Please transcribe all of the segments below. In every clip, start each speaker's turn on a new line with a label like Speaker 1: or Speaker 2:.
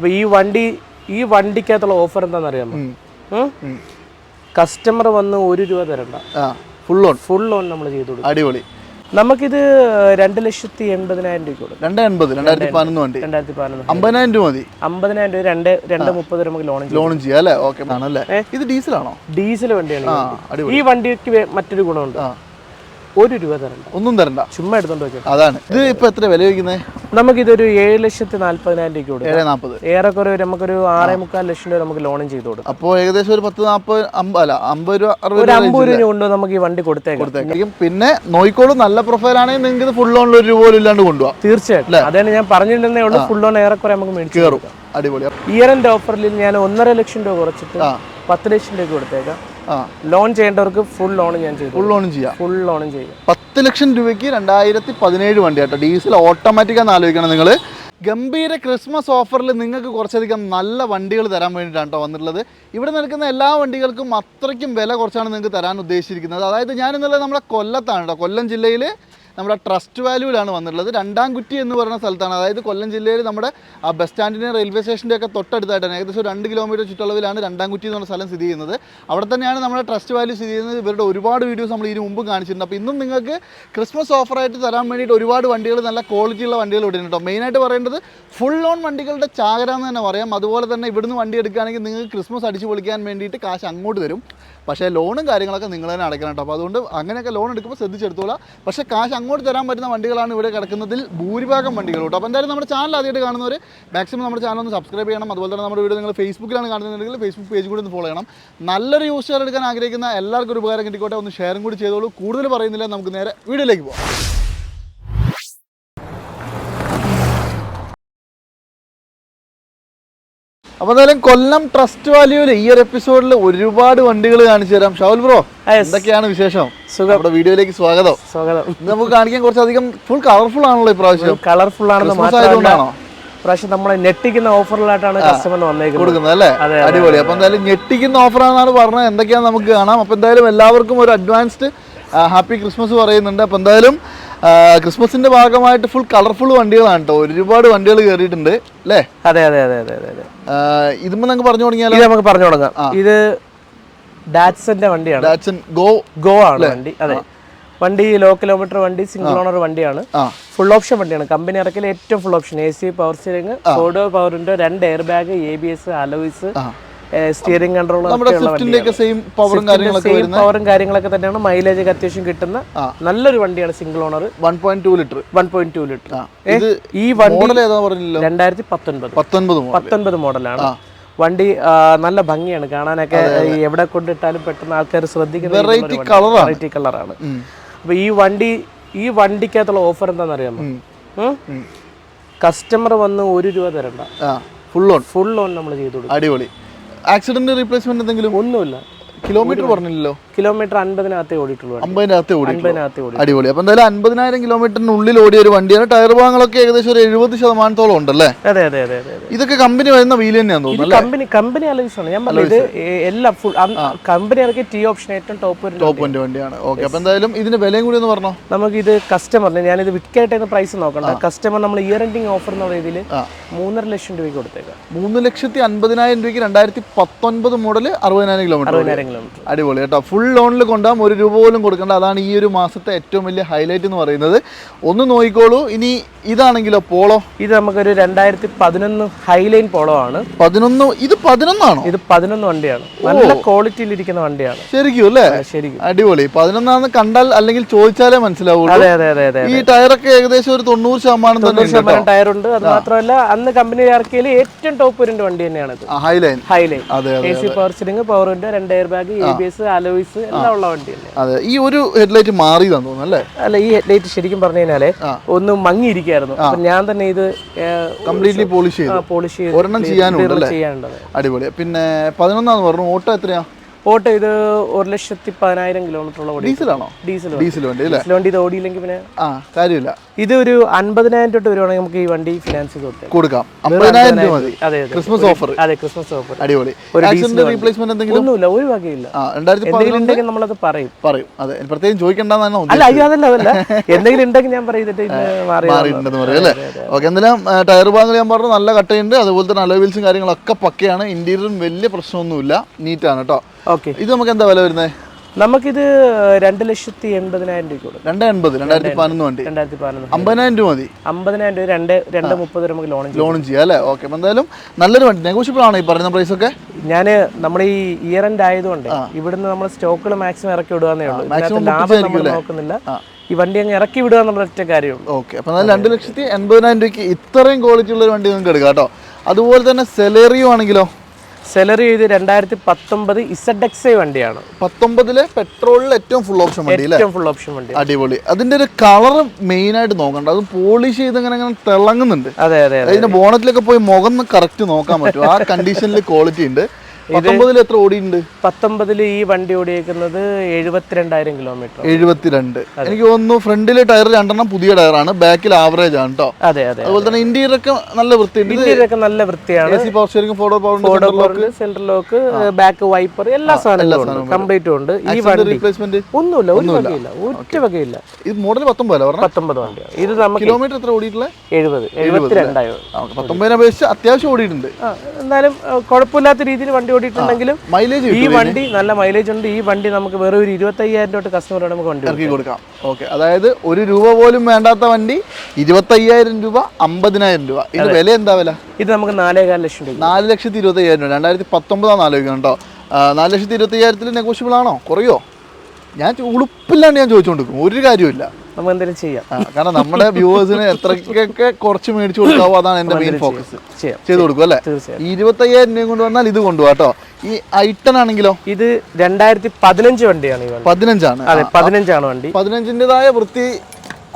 Speaker 1: അപ്പൊ ഈ വണ്ടി ഈ വണ്ടിക്കകത്തുള്ള ഓഫർ എന്താണെന്നറിയാമോ?
Speaker 2: ഉം.
Speaker 1: കസ്റ്റമർ വന്ന് ഒരു രൂപ തരണ്ട.
Speaker 2: ഫുൾ ഓൺ
Speaker 1: ഫുൾ ലോൺ നമ്മൾ ചെയ്തു കൊടുക്കും.
Speaker 2: അടിപൊളി.
Speaker 1: നമുക്കിത് രണ്ട് ലക്ഷത്തി എൺപതിനായിരം രൂപ കൊടുക്കും.
Speaker 2: രണ്ട് എൺപത് രണ്ടായിരത്തി പതിനൊന്ന് വണ്ടി.
Speaker 1: രണ്ടായിരത്തി പതിനൊന്ന്.
Speaker 2: അമ്പതിനായിരം രൂപ മതി.
Speaker 1: അമ്പതിനായിരം രൂപ രണ്ട് രണ്ട് മുപ്പത് നമുക്ക് ലോൺ
Speaker 2: ലോൺ ചെയ്യാം അല്ലേ? ഓക്കെ ഇത് ഡീസലാണോ?
Speaker 1: ഡീസൽ വണ്ടിയാണ് ഈ വണ്ടിക്ക് മറ്റൊരു ഗുണമുണ്ട്. ഒരു രൂപ തരണ്ട.
Speaker 2: ഒന്നും തരണ്ട.
Speaker 1: ചുമ്മാ എടുത്തോണ്ട് വെക്കാം
Speaker 2: അതാണ്. ഇത് ഇപ്പൊ എത്ര വില വയ്ക്കുന്നത്
Speaker 1: നമുക്കിതൊരു ഏഴ് ലക്ഷത്തി നാല്പതിനായിരം രൂപ കൊടുക്കും.
Speaker 2: ഏഴ് നാൽപ്പത്
Speaker 1: ഏറെക്കുറെ ഒരു നമുക്കൊരു ആറേ മുക്കാൽ ലക്ഷം രൂപ നമുക്ക് ലോണും ചെയ്ത് കൊടുക്കും.
Speaker 2: അപ്പോൾ ഏകദേശം ഒരു പത്ത് നാൽപ്പത് അല്ല അമ്പത് രൂപ
Speaker 1: ഒരു അമ്പത് രൂപ കൊണ്ട് നമുക്ക് ഈ വണ്ടി കൊടുത്തേക്കാം.
Speaker 2: കൊടുത്തേക്കും. പിന്നെ നോയിക്കോളും നല്ല പ്രൊഫൈൽ ആണെങ്കിൽ നിങ്ങൾക്ക് ഇത് ഫുൾ ലോണിൽ ഒരു രൂപ പോലും ഇല്ലാണ്ട് കൊണ്ടുപോകാം
Speaker 1: തീർച്ചയായിട്ടും. അതാണ് ഞാൻ പറഞ്ഞിട്ടുണ്ടെന്നേ ഉള്ളൂ. ഫുൾ ലോൺ ഏറെക്കുറെ നമുക്ക് മേടിച്ചു
Speaker 2: കയറും അടിപൊളി
Speaker 1: ഇയർ എൻഡ് ഓഫറിൽ ഞാൻ ഒന്നര ലക്ഷം രൂപ കുറച്ചിട്ട് പത്ത് ലക്ഷം രൂപ കൊടുത്തേക്കാം. ലോൺ ചെയ്യേണ്ടവർക്ക് ഫുൾ ലോൺ ഞാൻ ചെയ്തു.
Speaker 2: ഫുൾ ലോൺ ചെയ്യാം.
Speaker 1: ഫുൾ ലോണും ചെയ്യാം.
Speaker 2: പത്ത് ലക്ഷം രൂപയ്ക്ക് രണ്ടായിരത്തി പതിനേഴ് വണ്ടി കേട്ടോ ഡീസൽ ഓട്ടോമാറ്റിക്കാന്ന് ആലോചിക്കണം നിങ്ങൾ ഗംഭീര ക്രിസ്മസ് ഓഫറിൽ നിങ്ങൾക്ക് കുറച്ചധികം നല്ല വണ്ടികൾ തരാൻ വേണ്ടിയിട്ടാണ് കേട്ടോ വന്നിട്ടുള്ളത്. ഇവിടെ നിൽക്കുന്ന എല്ലാ വണ്ടികൾക്കും അത്രയ്ക്കും വില കുറച്ചാണ് നിങ്ങൾക്ക് തരാൻ ഉദ്ദേശിച്ചിരിക്കുന്നത്. അതായത് ഞാൻ ഇന്നലെ നമ്മുടെ കൊല്ലത്താണ് കേട്ടോ കൊല്ലം ജില്ലയിൽ നമ്മുടെ ട്രസ്റ്റ് വാല്യൂവിലാണ് വന്നിട്ടുള്ളത്. രണ്ടാം കുറ്റി എന്ന് പറയുന്ന സ്ഥലത്താണ്. അതായത് കൊല്ലം ജില്ലയിൽ നമ്മുടെ ബസ് സ്റ്റാൻഡിന്റെ റെയിൽവേ സ്റ്റേഷന്റെ ഒക്കെ തൊട്ടടുത്തായിട്ടാണ് ഏകദേശം രണ്ട് കിലോമീറ്റർ ചുറ്റളവിലാണ് രണ്ടാം കുറ്റി എന്ന് പറഞ്ഞ സ്ഥലം സ്ഥിതി ചെയ്യുന്നത്. അവിടെ തന്നെയാണ് നമ്മുടെ ട്രസ്റ്റ് വാല്യൂ സ്ഥിതി ചെയ്യുന്നത്. ഇവരുടെ ഒരുപാട് വീഡിയോസ് നമ്മൾ ഇതിന് മുമ്പ് കാണിച്ചിട്ടുണ്ട്. അപ്പോൾ ഇന്നും നിങ്ങൾക്ക് ക്രിസ്മസ് ഓഫറായിട്ട് തരാൻ വേണ്ടിയിട്ട് ഒരുപാട് വണ്ടികൾ നല്ല ക്വാളിറ്റിയുള്ള വണ്ടികൾ ഇവിടെ ഉണ്ട് കേട്ടോ. മെയിനായിട്ട് പറയേണ്ടത് ഫുൾ ഓൺ വണ്ടികളുടെ ചാകര എന്ന് തന്നെ പറയാം. അതുപോലെ തന്നെ ഇവിടുന്ന് വണ്ടി എടുക്കുകയാണെങ്കിൽ നിങ്ങൾക്ക് ക്രിസ്മസ് അടിച്ചു പൊളിക്കാൻ വേണ്ടിയിട്ട് കാശ് അങ്ങോട്ട് തരും. പക്ഷേ ലോണും കാര്യങ്ങളൊക്കെ നിങ്ങൾ തന്നെ അടയ്ക്കണം കേട്ടോ. അപ്പോൾ അതുകൊണ്ട് അങ്ങനെയൊക്കെ ലോൺ എടുക്കുമ്പോൾ ശ്രദ്ധിച്ചെടുത്തോളാം. പക്ഷേ കാശ് അങ്ങോട്ട് തരാൻ പറ്റുന്ന വണ്ടികളാണ് ഇവിടെ കിടക്കുന്നതിൽ ഭൂരിഭാഗം വണ്ടികൾ കേട്ടോ. അപ്പോൾ എന്തായാലും നമ്മുടെ ചാനൽ ആദ്യമായിട്ട് കാണുന്നവർ മാക്സിമം നമ്മുടെ ചാനൽ ഒന്ന് സബ്സ്ക്രൈബ് ചെയ്യണം. അതുപോലെ തന്നെ നമ്മുടെ വീഡിയോ നിങ്ങൾ ഫേസ്ബുക്കിലാണ് കാണുന്നുണ്ടെങ്കിൽ ഫേസ്ബുക്ക് പേജ് കൂടി ഒന്ന് ഫോളോ ചെയ്യണം. നല്ലൊരു യൂസ് ഷെയർ എടുക്കാൻ ആഗ്രഹിക്കുന്ന എല്ലാവർക്കും ഒരു ഉപകാരം കിട്ടിക്കോട്ടെ. ഒന്ന് ഷെയറും കൂടി ചെയ്തോളൂ. കൂടുതൽ പറയുന്നില്ല. നമുക്ക് നേരെ വീഡിയോയിലേക്ക് പോകാം. അപ്പോൾ എന്തായാലും കൊല്ലം ട്രസ്റ്റ് വാല്യൂൽ ഈ ഒരു എപ്പിസോഡിൽ ഒരുപാട് വണ്ടികൾ കാണിച്ചു തരാം. ഷൗൽ ബ്രോ എന്തൊക്കെയാണ് വിശേഷം?
Speaker 1: സുഖം.
Speaker 2: നമ്മുടെ വീഡിയോയിലേക്ക് സ്വാഗതം.
Speaker 1: സ്വാഗതം.
Speaker 2: നമുക്ക് കാണിക്കാൻ കുറച്ചധികം ഫുൾ കളർഫുൾ ആണല്ലോ ഇപ്രാവശ്യം.
Speaker 1: കളർഫുൾ ആണെന്ന് പ്രാവശ്യം നമ്മളെ ഞെട്ടിക്കുന്ന ഓഫറിലായിട്ടാണ് കസ്റ്റമർ വന്നേക്കുന്നത്.
Speaker 2: കൊടുക്കുന്നത് അല്ലേ? അടിപൊളി. അപ്പൊ എന്തായാലും ഞെട്ടിക്കുന്ന ഓഫറാണെന്നാണ് പറഞ്ഞത്. എന്തൊക്കെയാണ് നമുക്ക് കാണാം. അപ്പൊ എന്തായാലും എല്ലാവർക്കും ഒരു അഡ്വാൻസ്ഡ് ഹാപ്പി ക്രിസ്മസ് പറയുന്നുണ്ട്. അപ്പൊ എന്തായാലും ക്രിസ്മസിന്റെ ഭാഗമായിട്ട് ഫുൾ കളർഫുൾ വണ്ടികളാണ് കേട്ടോ ഒരുപാട് വണ്ടികൾ കയറിയിട്ടുണ്ട് അല്ലേ?
Speaker 1: അതെ അതെ അതെ അതെ അതെ
Speaker 2: ഇതിപ്പോ നമുക്ക് പറഞ്ഞു തുടങ്ങിയാലോ?
Speaker 1: ഇത് നമുക്ക് പറഞ്ഞു തുടങ്ങാം. ഇത് ഡാറ്റ്സന്റെ വണ്ടിയാണ്.
Speaker 2: ഡാറ്റ്സൺ ഗോ
Speaker 1: ഗോ ആണ് വണ്ടി അതെ. വണ്ടി ലോ കിലോമീറ്റർ വണ്ടി സിംഗിൾ ഓണർ വണ്ടിയാണ്. ഫുൾ ഓപ്ഷൻ വണ്ടിയാണ്. കമ്പനി ഇറക്കിൽ ഏറ്റവും full option A C power steering ഓഡോ പവറിന്റെ രണ്ട് air bag A B S alloys steering control
Speaker 2: പവറും കാര്യങ്ങളൊക്കെ
Speaker 1: തന്നെയാണ്. മൈലേജ് ഒക്കെ അത്യാവശ്യം കിട്ടുന്ന നല്ലൊരു വണ്ടിയാണ് single owner
Speaker 2: one point two litre
Speaker 1: one point two litre ഈ വണ്ടി രണ്ടായിരത്തി പത്തൊൻപത്
Speaker 2: പത്തൊൻപത്
Speaker 1: മോഡലാണ് വണ്ടി നല്ല ഭംഗിയാണ്. കാണാനൊക്കെ എവിടെ കൊണ്ടിട്ടാലും പെട്ടെന്ന് ആൾക്കാർ ശ്രദ്ധിക്കുന്ന
Speaker 2: വെറൈറ്റി കളറാണ്
Speaker 1: അപ്പൊ ഈ വണ്ടി ഈ വണ്ടിക്കകത്തുള്ള ഓഫർ എന്താണെന്ന് എന്താണെന്നറിയാമോ കസ്റ്റമർ വന്ന് ഒരു രൂപ തരണ്ട.
Speaker 2: ഫുൾ ഓൺ
Speaker 1: ഫുൾ ഓൺ നമ്മൾ ചെയ്തു കൊടുക്കും.
Speaker 2: അടിപൊളി. ആക്സിഡന്റ് റീപ്ലേസ്മെന്റ് എന്തെങ്കിലും?
Speaker 1: ഒന്നുമില്ല.
Speaker 2: കിലോമീറ്റർ പറഞ്ഞില്ലല്ലോ?
Speaker 1: കിലോമീറ്റർ അൻപതിനകത്തേ ഓടിയിട്ടുള്ളൂ
Speaker 2: ഓടി
Speaker 1: അൻപതിനകത്തേ ഓടി
Speaker 2: അടിപൊളി. അപ്പൊ എന്തായാലും അൻപതിനായിരം കിലോമീറ്ററിനുള്ളിൽ ഓടിയ ഒരു വണ്ടിയാണ്. ടയർ ഭാഗങ്ങളൊക്കെ ഏകദേശം ഒരു എഴുപത് ശതമാനത്തോളം ഉണ്ടല്ലേ?
Speaker 1: അതെ അതെ അതെ അതെ
Speaker 2: ഇതൊക്കെ കമ്പനി വരുന്ന വീൽ തന്നെയാണ്
Speaker 1: തോന്നുന്നത്
Speaker 2: തോന്നുന്നു
Speaker 1: കമ്പനി കമ്പനി അലൈസ് ആണ് ഞാൻ പറഞ്ഞത് എല്ലാം ഫുൾ കമ്പനി ഇറക്കിയ ടി ഓപ്ഷൻ ഏറ്റവും ടോപ്പ് ഒരു
Speaker 2: ടോപ്പ് വണ്ടി വണ്ടിയാണ്. ഓക്കെ അപ്പൊ എന്തായാലും ഇതിന്റെ വിലയും കൂടി ഒന്ന് പറഞ്ഞോ?
Speaker 1: നമുക്ക് ഇത് കസ്റ്റമറിന് ഞാനിത് വിൽക്കായിട്ട് പ്രൈസ് നോക്കണ്ട. കസ്റ്റമർ നമ്മൾ ഇയർ എൻഡിങ് ഓഫർ എന്ന രീതിയിൽ. മൂന്നര ലക്ഷം രൂപയ്ക്ക് കൊടുത്തേക്കാം.
Speaker 2: മൂന്ന് ലക്ഷത്തി അൻപതിനായിരം രൂപയ്ക്ക് രണ്ടായിരത്തി പത്തൊൻപത് മോഡൽ അറുപതിനായിരം കിലോമീറ്റർ
Speaker 1: അറുപതിനായിരം കിലോമീറ്റർ.
Speaker 2: അടിപൊളി കേട്ടോ. ഫുൾ ലോണിൽ കൊണ്ടുപോകാം ഒരു രൂപ പോലും കൊടുക്കേണ്ട. അതാണ് ഈ ഒരു മാസത്തെ ഏറ്റവും വലിയ ഹൈലൈറ്റ് എന്ന് പറയുന്നത്. ഒന്ന് നോക്കിക്കോളൂ. ഇനി ഇതാണെങ്കിലോ പോളോ?
Speaker 1: ഇത് നമുക്കൊരു രണ്ടായിരത്തി പതിനൊന്ന് ഹൈലൈൻ പോളോ ആണ്.
Speaker 2: പതിനൊന്ന് ഇത് പതിനൊന്നാണോ?
Speaker 1: ഇത് പതിനൊന്ന് വണ്ടിയാണ്. നല്ല ക്വാളിറ്റിയിൽ ഇരിക്കുന്ന വണ്ടിയാണ്.
Speaker 2: ശരിക്കും അല്ലേ?
Speaker 1: ശരിക്കും.
Speaker 2: അടിപൊളി. പതിനൊന്നാന്ന് കണ്ടാൽ അല്ലെങ്കിൽ ചോദിച്ചാലേ മനസ്സിലാവുള്ളൂ.
Speaker 1: അതെ അതെ അതെ അതെ
Speaker 2: ഈ ടയറൊക്കെ ഏകദേശം ഒരു തൊണ്ണൂറ് ശതമാനം തൊണ്ണൂറ്
Speaker 1: ശതമാനം ടയർ ഉണ്ട് അത് മാത്രമല്ല അന്ന് കമ്പനി ഇറക്കിയതിൽ ഏറ്റവും ടോപ്പ് വരുന്ന വണ്ടി തന്നെയാണ്
Speaker 2: ഹൈലൈൻ
Speaker 1: ഹൈലൈൻ
Speaker 2: അതെ
Speaker 1: A C power steering power window രണ്ട് air bag A B S alloys എല്ലാം ഉള്ള വണ്ടി തന്നെ
Speaker 2: അതെ. ഈ ഒരു ഹെഡ്ലൈറ്റ് മാറിയതാന്ന് തോന്നുന്നു അല്ലേ?
Speaker 1: അല്ല ഈ ഹെഡ്ലൈറ്റ് ശരിക്കും പറഞ്ഞു കഴിഞ്ഞാൽ ഒന്ന് മങ്ങിയിരിക്കായിരുന്നു. അപ്പൊ ഞാൻ തന്നെ ഇത്
Speaker 2: കംപ്ലീറ്റ്ലി പോളിഷ് ചെയ്തു.
Speaker 1: പോളിഷ് ചെയ്ത്
Speaker 2: ഒരെണ്ണം ചെയ്യാനുണ്ട്
Speaker 1: ചെയ്യാനുണ്ട്
Speaker 2: അടിപൊളി. പിന്നെ പതിനൊന്നാന്ന് പറഞ്ഞു. ഓട്ടോ എത്രയാ?
Speaker 1: ഓട്ടോ ഇത് ഒരു ലക്ഷത്തി പതിനായിരം കിലോമീറ്റർ ഉള്ള
Speaker 2: ഡീസലാണോ?
Speaker 1: ഡീസൽ
Speaker 2: ഡീസൽ വണ്ടി
Speaker 1: ഡീസൽ വണ്ടി ഇത് ഓടിയില്ലെങ്കിൽ പിന്നെ
Speaker 2: ആ കാര്യമില്ല.
Speaker 1: ഇത് ഒരു അൻപതിനായിരം തൊട്ട് വരുവാണെങ്കിൽ നമുക്ക് ഈ വണ്ടി ഫിനാൻസ് ചെയ്ത് കൊടുക്കാം.
Speaker 2: അമ്പതിനായിരം രൂപ മതി.
Speaker 1: അതെ അതെ
Speaker 2: ക്രിസ്മസ് ഓഫർ
Speaker 1: അതെ ക്രിസ്മസ് ഓഫർ
Speaker 2: അടിപൊളി.
Speaker 1: ഒരു
Speaker 2: റീപ്ലേസ്മെന്റ് എന്തെങ്കിലും?
Speaker 1: ഒന്നുമില്ല ഒരു വകയില്ല എന്തെങ്കിലും ഉണ്ടെങ്കിൽ നമ്മളത് പറയും.
Speaker 2: പറയും. അതെ പ്രത്യേകം ചോദിക്കണ്ടെന്നാണ്
Speaker 1: അല്ല അയ്യോ അതല്ല അതല്ല. എന്തെങ്കിലും ഉണ്ടെങ്കിൽ ഞാൻ പറയും
Speaker 2: മാറിയിട്ടുണ്ടെന്ന് പറയും അല്ലേ? ഓക്കെ എന്തായാലും ടയർ ഭാഗങ്ങൾ ഞാൻ പറഞ്ഞു നല്ല കട്ടയുണ്ട്. അതുപോലെ തന്നെ അലോവീൽസും കാര്യങ്ങളൊക്കെ പക്കയാണ്. ഇന്റീരിയറും വലിയ പ്രശ്നമൊന്നുമില്ല. നീറ്റാണ് കേട്ടോ
Speaker 1: ഓക്കെ.
Speaker 2: ഇത് നമുക്ക് എന്താ വില വരുന്നത്?
Speaker 1: നമുക്കിത് രണ്ട് ലക്ഷത്തി എൺപതിനായിരം രൂപ
Speaker 2: രണ്ട് എൺപത് രണ്ടായിരത്തി പതിനൊന്ന് വണ്ടി.
Speaker 1: രണ്ടായിരത്തി പതിനൊന്ന്
Speaker 2: അമ്പതിനായിരം രൂപ മതി.
Speaker 1: അമ്പതിനായിരം രൂപ രണ്ട് രണ്ട് മുപ്പത് രൂപ നമുക്ക് ലോൺ ചെയ്യും.
Speaker 2: ലോണും ചെയ്യാം അല്ലേ? ഓക്കെ എന്തായാലും നല്ലൊരു വണ്ടി. നെഗോഷ്യബിൾ ആണോ ഈ പറയുന്ന പ്രൈസ് ഒക്കെ?
Speaker 1: ഞാൻ നമ്മൾ ഈ ഇയർ എൻഡ് ആയതുകൊണ്ട് ഇവിടുന്ന് നമ്മൾ സ്റ്റോക്കുകൾ മാക്സിമം ഇറക്കി വിടുകയെന്നേ ഉള്ളൂ. ഇതിനകത്ത് ലാഭം നമ്മൾ നോക്കുന്നില്ല. ഈ വണ്ടി അങ്ങ് ഇറക്കി വിടുക എന്നുള്ള ഒറ്റ കാര്യമുള്ളൂ.
Speaker 2: ഓക്കെ അപ്പം രണ്ട് ലക്ഷത്തി എൺപതിനായിരം രൂപയ്ക്ക് ഇത്രയും ക്വാളിറ്റി ഉള്ള ഒരു വണ്ടി നിങ്ങൾക്ക് എടുക്കാം കേട്ടോ. അതുപോലെ തന്നെ സെലേറിയോ ആണെങ്കിലോ?
Speaker 1: സെലറി ചെയ്ത് രണ്ടായിരത്തി പത്തൊമ്പത് ഇസഡ് എക്സ് ഐ വണ്ടിയാണ്.
Speaker 2: പത്തൊമ്പതിലെ പെട്രോളിൽ ഏറ്റവും ഫുൾ ഓപ്ഷൻ വണ്ടി
Speaker 1: ഏറ്റവും ഫുൾ ഓപ്ഷൻ വണ്ടി.
Speaker 2: അടിപൊളി. അതിന്റെ ഒരു കളർ മെയിൻ ആയിട്ട് നോക്കണ്ട. അത് പോളിഷ് ചെയ്ത് ഇങ്ങനെ അങ്ങനെ തിളങ്ങുന്നുണ്ട്.
Speaker 1: അതെ അതെ
Speaker 2: അതിന്റെ ബോണറ്റിലൊക്കെ പോയി മുഖം കറക്റ്റ് നോക്കാൻ പറ്റും. ആ കണ്ടീഷനിൽ ക്വാളിറ്റി ഉണ്ട്. പത്തൊമ്പതിൽ എത്ര ഓടിയിട്ടുണ്ട്?
Speaker 1: പത്തൊമ്പതിൽ ഈ വണ്ടി ഓടിയേക്കുന്നത് എഴുപത്തിരണ്ടായിരം കിലോമീറ്റർ
Speaker 2: എഴുപത്തിരണ്ട്. എനിക്ക് തോന്നുന്നു ഫ്രണ്ടിലെ ടയർ രണ്ടെണ്ണം പുതിയ ടയറാണ് ബാക്കിൽ ആവറേജ് ആണ് കേട്ടോ
Speaker 1: അതെ അതെ
Speaker 2: അതുപോലെ തന്നെ ഇന്റീരിയർ ഒക്കെ നല്ല വൃത്തിയുണ്ട്.
Speaker 1: ഇന്ത്യയിലൊക്കെ നല്ല വൃത്തിയാണ്.
Speaker 2: Power steering photo power
Speaker 1: centre lock back wiper എല്ലാ സാധനങ്ങളും കംപ്ലീറ്റും ഉണ്ട്. ഈ വണ്ടി
Speaker 2: റീപ്ലേസ്മെന്റ്
Speaker 1: ഒന്നുമില്ല ഒരു വകയില്ല ഒറ്റ വകയില്ല.
Speaker 2: ഇത് മോഡൽ പത്തൊമ്പതല്ല
Speaker 1: പത്തൊമ്പത് വണ്ടി ഇത് നമുക്ക്
Speaker 2: കിലോമീറ്റർ എത്ര ഓടിയിട്ടുള്ള?
Speaker 1: എഴുപത് എഴുപത്തിരണ്ടായോ
Speaker 2: പത്തൊമ്പതിനെ അപേക്ഷിച്ച് അത്യാവശ്യം ഓടിയിട്ടുണ്ട്.
Speaker 1: എന്തായാലും എന്നാലും കുഴപ്പമില്ലാത്ത രീതിയിൽ വണ്ടി ഓടിയിട്ടുണ്ടെങ്കിലും
Speaker 2: മൈലേജ്
Speaker 1: ഈ വണ്ടി നല്ല മൈലേജ് ഉണ്ട്. ഈ വണ്ടി നമുക്ക് വെറും ഒരു ഇരുപത്തയ്യായിരം തൊട്ട് കസ്റ്റമറോട് നമുക്ക് വണ്ടി
Speaker 2: ഇറക്കി കൊടുക്കാം ഓക്കെ അതായത് ഒരു രൂപ പോലും വേണ്ടാത്ത വണ്ടി ഇരുപത്തയ്യായിരം രൂപ അമ്പതിനായിരം രൂപ. ഇത് വില എന്താ വില?
Speaker 1: ഇത് നമുക്ക് നാലേകാൽ ലക്ഷം രൂപ
Speaker 2: നാല് ലക്ഷത്തി ഇരുപത്തയ്യായിരം രൂപ. രണ്ടായിരത്തി പത്തൊമ്പതാന്ന് ആലോചിക്കണം കേട്ടോ നാല് ലക്ഷത്തി ഇരുപത്തയ്യായിരത്തിൽ നെഗോഷ്യബിൾ ആണോ? കുറയോ? ഞാൻ ഉളുപ്പില്ലാണ്ട് ഞാൻ ചോദിച്ചുകൊണ്ടിരിക്കും ഒരു കാര്യമില്ല
Speaker 1: നമുക്ക് എന്തെങ്കിലും ചെയ്യാം.
Speaker 2: കാരണം നമ്മുടെ വ്യൂവേഴ്സിന് എത്രക്കൊക്കെ കുറച്ച് മേടിച്ചു കൊടുക്കാവോ അതാണ് എന്റെ മെയിൻ ഫോക്കസ് ചെയ്ത് കൊടുക്കും അല്ലെ?
Speaker 1: ഇരുപത്തി
Speaker 2: അയ്യായിരം ഇരുപത്തയ്യായിരം രൂപ കൊണ്ട് വന്നാൽ ഇത് കൊണ്ടുപോകാം കേട്ടോ. ഈ ഐട്ടൺ ആണെങ്കിലോ?
Speaker 1: ഇത് രണ്ടായിരത്തി പതിനഞ്ച് വണ്ടിയാണ്
Speaker 2: പതിനഞ്ചാണ്.
Speaker 1: അതെ പതിനഞ്ചാണ് വണ്ടി.
Speaker 2: പതിനഞ്ചിന്റെതായ വൃത്തി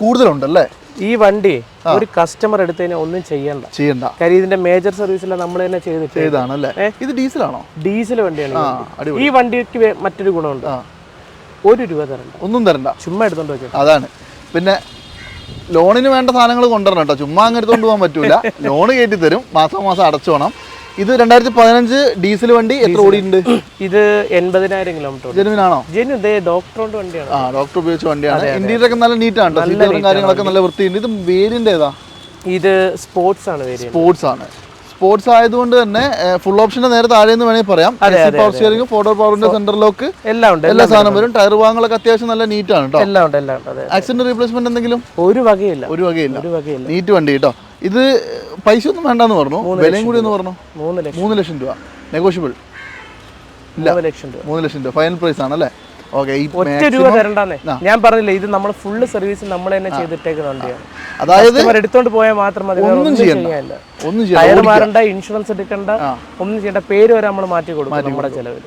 Speaker 2: കൂടുതലുണ്ടല്ലേ?
Speaker 1: ഈ വണ്ടി ഒരു കസ്റ്റമർ എടുത്തതിനെ ഒന്നും ചെയ്യണ്ട.
Speaker 2: ചെയ്യണ്ട.
Speaker 1: കാര്യം ഇതിന്റെ മേജർ സർവീസെല്ലാം നമ്മൾ തന്നെ ചെയ്തിട്ട്
Speaker 2: ചെയ്താണല്ലേ ഇത് ഡീസലാണോ?
Speaker 1: ഡീസൽ വണ്ടിയാണ് ഈ വണ്ടിക്ക് മറ്റൊരു ഗുണമുണ്ട്. ഒരു രൂപ തരണ്ട.
Speaker 2: ഒന്നും തരണ്ട.
Speaker 1: ചുമ്മാ എടുത്തോണ്ട് വെച്ചോ
Speaker 2: അതാണ്. പിന്നെ ലോണിന് വേണ്ട സാധനങ്ങൾ കൊണ്ടുവരണം കേട്ടോ. ചുമ്മാ അങ്ങനെ എടുത്തോണ്ട് പോകാൻ പറ്റൂല. ലോണ് കയറ്റി തരും. മാസം മാസം അടച്ചോണം ഇത് രണ്ടായിരത്തി പതിനഞ്ച് ഡീസൽ വണ്ടി എത്ര ഓടിയിട്ടുണ്ട്?
Speaker 1: ഇത് എൺപതിനായിരം കിലോമീറ്റർ ഓടി
Speaker 2: ജെനുവിനാണോ?
Speaker 1: ജെനു ദേ ഡോക്ടറോണ്ട് വണ്ടിയാണ്.
Speaker 2: ആ ഡോക്ടർ ഉപയോഗിച്ച വണ്ടിയാണ്. ഇന്റീരിയർ ഒക്കെ നല്ല നീറ്റാണ് ആണ് കാര്യങ്ങളൊക്കെ നല്ല വൃത്തിയുണ്ട്. ഇത് വേരിയന്റ് ഏതാ?
Speaker 1: ഇത് സ്പോർട്സ് ആണ്
Speaker 2: സ്പോർട്സ് ആണ് സ്പോർട്സ് ആയതുകൊണ്ട് തന്നെ ഫുൾ ഓപ്ഷന്റെ നേരെ താഴെ എന്ന് വേണമെങ്കിൽ പറയാം പവർ സ്റ്റിയറിംഗ് ഫോട്ടോ പവറിന്റെ സെന്റർ ലോക്ക്
Speaker 1: എല്ലാം ഉണ്ട്
Speaker 2: എല്ലാ സാധനം വരും. ടയർ വാങ്ങലൊക്കെ അത്യാവശ്യം നല്ല നീറ്റാണ് കേട്ടോ
Speaker 1: എല്ലാം ഉണ്ട് എല്ലാം ഉണ്ട്.
Speaker 2: ആക്സിഡന്റ് റീപ്ലേസ്മെന്റ് എന്തെങ്കിലും?
Speaker 1: ഒരു വകയില്ല.
Speaker 2: ഒരു വകയില്ല.
Speaker 1: ഒരു വകയില്ല.
Speaker 2: നീറ്റ് വണ്ടി കേട്ടോ ഇത് പൈസ ഒന്നും വേണ്ടെന്ന് പറഞ്ഞു. വിലയും കൂടി എന്ന് പറഞ്ഞു?
Speaker 1: മൂന്ന് ലക്ഷം.
Speaker 2: രൂപ. നെഗോഷ്യബിൾ
Speaker 1: മൂന്ന് ലക്ഷം രൂപ.
Speaker 2: മൂന്ന് ലക്ഷം രൂപ. ഫൈനൽ പ്രൈസ് ആണല്ലേ
Speaker 1: ഒറ്റ രൂപ തരണ്ടെന്നേ. ഞാൻ പറഞ്ഞില്ല ഇത് നമ്മൾ ഫുള്ള് സർവീസ് നമ്മൾ തന്നെ ചെയ്തിട്ടേക്കുന്ന വണ്ടിയാണ്.
Speaker 2: അതായത്
Speaker 1: എടുത്തോണ്ട് പോയാൽ മാത്രം മതി ഒന്നും ചെയ്യാനില്ല.
Speaker 2: ഒന്നും
Speaker 1: ടയർ മാറണ്ട ഇൻഷുറൻസ് എടുക്കണ്ട ഒന്നും ചെയ്യേണ്ട. പേര് വരെ നമ്മൾ മാറ്റി കൊടുക്കും നമ്മുടെ ചെലവിൽ